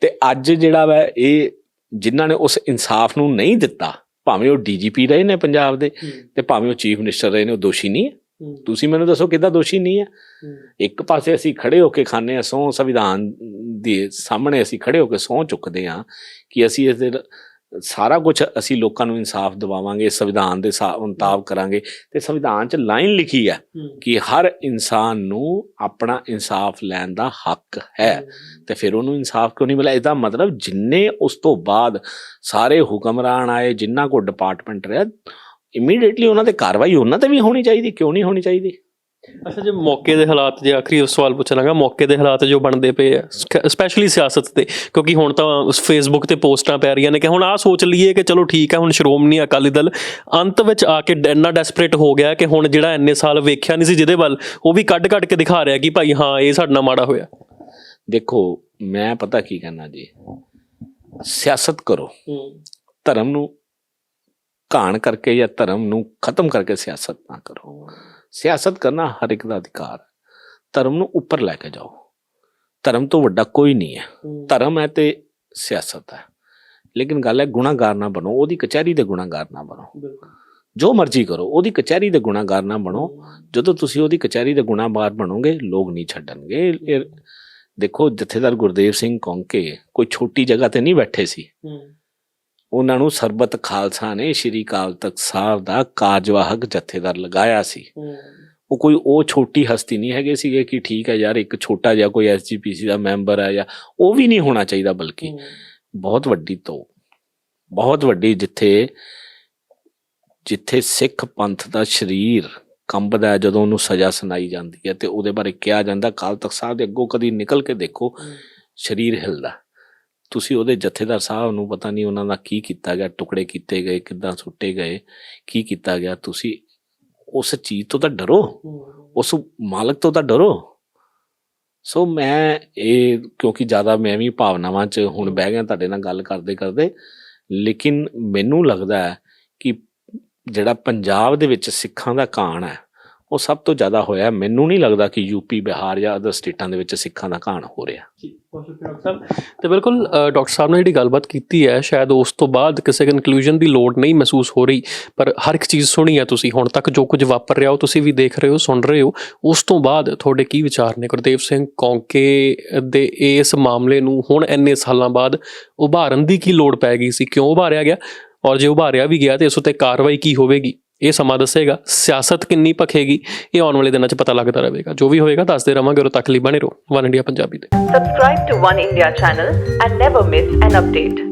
ਤੇ ਅੱਜ ਜਿਹੜਾ ਵਾ ਇਹ ਜਿਨ੍ਹਾਂ ਨੇ ਉਸ ਇਨਸਾਫ ਨੂੰ ਨਹੀਂ ਦਿੱਤਾ ਭਾਵੇਂ ਉਹ ਡੀਜੀਪੀ ਰਹੇ ਨੇ ਪੰਜਾਬ ਦੇ ਤੇ ਭਾਵੇਂ ਉਹ ਚੀਫ ਮਿਨਿਸਟਰ ਰਹੇ ਨੇ ਉਹ ਦੋਸ਼ੀ ਨਹੀਂ ਹੈ। ਤੁਸੀਂ ਮੈਨੂੰ ਦੱਸੋ ਕਿੱਦਾਂ ਦੋਸ਼ੀ ਨਹੀਂ ਹੈ? ਇੱਕ ਪਾਸੇ ਅਸੀਂ ਖੜੇ ਹੋ ਕੇ ਖਾਣੇ ਆ ਸਹੁੰ ਸੰਵਿਧਾਨ ਦੇ ਸਾਹਮਣੇ ਅਸੀਂ ਖੜੇ ਹੋ ਕੇ ਸਹੁੰ ਚੁੱਕਦੇ ਆ ਕਿ ਅਸੀਂ ਇਸ ਦੇ ਸਾਰਾ ਕੁਝ ਅਸੀਂ ਲੋਕਾਂ ਨੂੰ ਇਨਸਾਫ ਦਿਵਾਵਾਂਗੇ ਸੰਵਿਧਾਨ ਦੇ ਮੁਤਾਬਕ ਕਰਾਂਗੇ ਤੇ ਸੰਵਿਧਾਨ 'ਚ ਲਾਈਨ ਲਿਖੀ ਹੈ ਕਿ ਹਰ ਇਨਸਾਨ ਨੂੰ ਆਪਣਾ ਇਨਸਾਫ ਲੈਣ ਦਾ ਹੱਕ ਹੈ ਤੇ ਫਿਰ ਉਹਨੂੰ ਇਨਸਾਫ ਕਿਉਂ ਨਹੀਂ ਮਿਲਿਆ? ਇਹਦਾ ਮਤਲਬ ਜਿੰਨੇ ਉਸ ਤੋਂ ਬਾਅਦ ਸਾਰੇ ਹੁਕਮਰਾਨ ਆਏ ਜਿੰਨਾ ਕੋ ਡਿਪਾਰਟਮੈਂਟ ਰਿਹਾ ਇਮੀਡੀਏਟਲੀ ਉਹਨਾਂ ਤੇ ਕਾਰਵਾਈ ਉਹਨਾਂ ਤੇ ਵੀ ਹੋਣੀ ਚਾਹੀਦੀ ਕਿਉਂ ਨਹੀਂ ਹੋਣੀ ਚਾਹੀਦੀ? ਅੱਛਾ ਜੇ ਮੌਕੇ ਦੇ ਹਾਲਾਤ ਜੇ ਆਖਰੀ ਸਵਾਲ ਪੁੱਛਣਾਗਾ ਮੌਕੇ ਦੇ ਹਾਲਾਤ ਜੋ ਬਣਦੇ ਪਏ ਆ ਸਪੈਸ਼ਲੀ ਸਿਆਸਤ ਤੇ ਕਿਉਂਕਿ ਹੁਣ ਤਾਂ ਫੇਸਬੁੱਕ ਤੇ ਪੋਸਟਾਂ ਪੈ ਰਹੀਆਂ ਨੇ ਕਿ ਹੁਣ ਆਹ ਸੋਚ ਲਈਏ ਕਿ ਚਲੋ ਠੀਕ ਹੈ ਹੁਣ ਸ਼੍ਰੋਮਣੀ ਅਕਾਲੀ ਦਲ ਅੰਤ ਵਿੱਚ ਆ ਕੇ ਇੰਨਾ ਡੈਸਪਰੇਟ ਹੋ ਗਿਆ ਕਿ ਹੁਣ ਜਿਹੜਾ ਇੰਨੇ ਸਾਲ ਵੇਖਿਆ ਨਹੀਂ ਸੀ ਜਿਹਦੇ ਵੱਲ ਉਹ ਵੀ ਕੱਢ ਕੱਢ ਕੇ ਦਿਖਾ ਰਿਹਾ ਕਿ ਭਾਈ ਹਾਂ ਇਹ ਸਾਡੇ ਨਾਲ ਮਾੜਾ ਹੋਇਆ। ਦੇਖੋ ਮੈਂ ਪਤਾ ਕੀ ਕਹਿਣਾ ਜੀ? ਸਿਆਸਤ ਕਰੋ। ਧਰਮ ਨੂੰ ਘਾਣ ਕਰਕੇ ਜਾਂ ਧਰਮ ਨੂੰ ਖਤਮ ਕਰਕੇ ਸਿਆਸਤ ਨਾ ਕਰੋ। ਸਿਆਸਤ ਕਰਨਾ ਹਰ ਇੱਕ ਦਾ ਅਧਿਕਾਰ ਹੈ। ਧਰਮ ਨੂੰ ਉੱਪਰ ਲੈ ਕੇ ਜਾਓ। ਧਰਮ ਤੋਂ ਵੱਡਾ ਕੋਈ ਨਹੀਂ ਹੈ। ਧਰਮ ਹੈ ਤੇ ਸਿਆਸਤ ਹੈ। ਲੇਕਿਨ ਗੱਲ ਹੈ ਗੁਨਾਹਗਾਰ ਨਾ ਬਣੋ ਉਹਦੀ ਕਚਹਿਰੀ ਦੇ ਗੁਨਾਹਗਾਰ ਨਾ ਬਣੋ। ਜੋ ਮਰਜ਼ੀ ਕਰੋ ਉਹਦੀ ਕਚਹਿਰੀ ਦੇ ਗੁਨਾਹਗਾਰ ਨਾ ਬਣੋ। ਜਦੋਂ ਤੁਸੀਂ ਉਹਦੀ ਕਚਹਿਰੀ ਦੇ ਗੁਨਾਹਗਾਰ ਬਣੋਗੇ ਲੋਕ ਨਹੀਂ ਛੱਡਣਗੇ। ਦੇਖੋ ਜਥੇਦਾਰ ਗੁਰਦੇਵ ਸਿੰਘ ਕੌਂਕੇ ਕੋਈ ਛੋਟੀ ਜਗ੍ਹਾ ਤੇ ਨਹੀਂ ਬੈਠੇ ਸੀ। ਉਹਨਾਂ ਨੂੰ ਸਰਬਤ ਖਾਲਸਾ ਨੇ ਸ਼੍ਰੀ ਕਾਲ ਤਖਤ ਸਾਹਿਬ ਦਾ ਕਾਰਜਵਾਹਕ ਜਥੇਦਾਰ ਲਗਾਇਆ ਸੀ। ਉਹ ਕੋਈ ਉਹ ਛੋਟੀ ਹਸਤੀ ਨਹੀਂ ਹੈਗੇ ਸੀਗੇ ਕਿ ਠੀਕ ਹੈ ਯਾਰ ਇੱਕ ਛੋਟਾ ਜਿਹਾ ਕੋਈ ਐਸਜੀਪੀਸੀ ਦਾ ਮੈਂਬਰ ਹੈ ਜਾਂ ਉਹ ਵੀ ਨਹੀਂ ਹੋਣਾ ਚਾਹੀਦਾ ਬਲਕਿ ਬਹੁਤ ਵੱਡੀ ਤੋਂ ਬਹੁਤ ਵੱਡੀ ਜਿੱਥੇ ਜਿੱਥੇ ਸਿੱਖ ਪੰਥ ਦਾ ਸਰੀਰ ਕੰਬਦਾ ਜਦੋਂ ਉਹਨੂੰ ਸਜ਼ਾ ਸੁਣਾਈ ਜਾਂਦੀ ਹੈ ਤੇ ਉਹਦੇ ਬਾਰੇ ਕਿਹਾ ਜਾਂਦਾ ਕਾਲ ਤਖਤ ਸਾਹਿਬ ਦੇ ਅੱਗੋਂ ਕਦੀ ਨਿਕਲ ਕੇ ਦੇਖੋ ਸਰੀਰ ਹਿਲਦਾ। ਤੁਸੀਂ ਉਹਦੇ ਜਥੇਦਾਰ ਸਾਹਿਬ ਨੂੰ ਪਤਾ ਨਹੀਂ ਉਹਨਾਂ ਦਾ ਕੀ ਕੀਤਾ ਗਿਆ, ਟੁਕੜੇ ਕੀਤੇ ਗਏ, ਕਿੱਦਾਂ ਸੁੱਟੇ ਗਏ, ਕੀ ਕੀਤਾ ਗਿਆ, ਤੁਸੀਂ ਉਸ ਚੀਜ਼ ਤੋਂ ਤਾਂ ਡਰੋ। ਉਸ ਮਾਲਕ ਤੋਂ ਤਾਂ ਡਰੋ। ਸੋ ਮੈਂ ਇਹ, ਕਿਉਂਕਿ ਜ਼ਿਆਦਾ ਮੈਂ ਵੀ ਭਾਵਨਾਵਾਂ 'ਚ ਹੁਣ ਬਹਿ ਗਿਆ ਤੁਹਾਡੇ ਨਾਲ ਗੱਲ ਕਰਦੇ ਕਰਦੇ, ਲੇਕਿਨ ਮੈਨੂੰ ਲੱਗਦਾ ਹੈ ਕਿ ਜਿਹੜਾ ਪੰਜਾਬ ਦੇ ਵਿੱਚ ਸਿੱਖਾਂ ਦਾ ਕਾਣ ਹੈ ਉਹ ਸਭ ਤੋਂ ਜ਼ਿਆਦਾ ਹੋਇਆ ਮੈਨੂੰ ਨਹੀਂ ਲੱਗਦਾ ਕਿ ਯੂਪੀ, ਬਿਹਾਰ ਜਾਂ ਅਦਰ ਸਟੇਟਾਂ ਦੇ ਵਿੱਚ ਸਿੱਖਾਂ ਦਾ ਘਾਣ ਹੋ ਰਿਹਾ। ਤੇ ਬਿਲਕੁਲ ਡਾਕਟਰ ਸਾਹਿਬ ਨੇ ਜਿਹੜੀ ਗੱਲਬਾਤ ਕੀਤੀ ਹੈ, ਸ਼ਾਇਦ ਉਸ ਤੋਂ ਬਾਅਦ ਕਿਸੇ ਕਨਕਲੂਜਨ ਦੀ ਲੋੜ ਨਹੀਂ ਮਹਿਸੂਸ ਹੋ ਰਹੀ, ਪਰ ਹਰ ਇੱਕ ਚੀਜ਼ ਸੁਣੀ ਹੈ ਤੁਸੀਂ। ਹੁਣ ਤੱਕ ਜੋ ਕੁਝ ਵਾਪਰ ਰਿਹਾ, ਉਹ ਤੁਸੀਂ ਵੀ ਦੇਖ ਰਹੇ ਹੋ, ਸੁਣ ਰਹੇ ਹੋ। ਉਸ ਤੋਂ ਬਾਅਦ ਤੁਹਾਡੇ ਕੀ ਵਿਚਾਰ ਨੇ? ਗੁਰਦੇਵ ਸਿੰਘ ਕੌਂਕੇ ਦੇ ਇਸ ਮਾਮਲੇ ਨੂੰ ਹੁਣ ਇੰਨੇ ਸਾਲਾਂ ਬਾਅਦ ਉਭਾਰਨ ਦੀ ਕੀ ਲੋੜ ਪੈ ਗਈ ਸੀ? ਕਿਉਂ ਉਭਾਰਿਆ ਗਿਆ? ਔਰ ਜੇ ਉਭਾਰਿਆ ਵੀ ਗਿਆ, ਤੇ ਇਸ ਉੱਤੇ ਕਾਰਵਾਈ ਕੀ ਹੋਵੇਗੀ? ਇਹ ਸਮਾਂ ਦੱਸੇਗਾ, ਸਿਆਸਤ ਕਿੰਨੀ ਭਖੇਗੀ, ਇਹ ਆਉਣ ਵਾਲੇ ਦਿਨਾਂ 'ਚ ਪਤਾ ਲੱਗਦਾ ਰਹੇਗਾ। ਜੋ ਵੀ ਹੋਏਗਾ, ਦੱਸਦੇ ਰਵਾਂਗੇ, ਉਦੋਂ ਤੱਕ ਲਈ ਬਣੇ ਰਹੋ। ਵਨ ਇੰਡੀਆ ਪੰਜਾਬੀ ਤੇ। Subscribe to One India channel and never miss an update.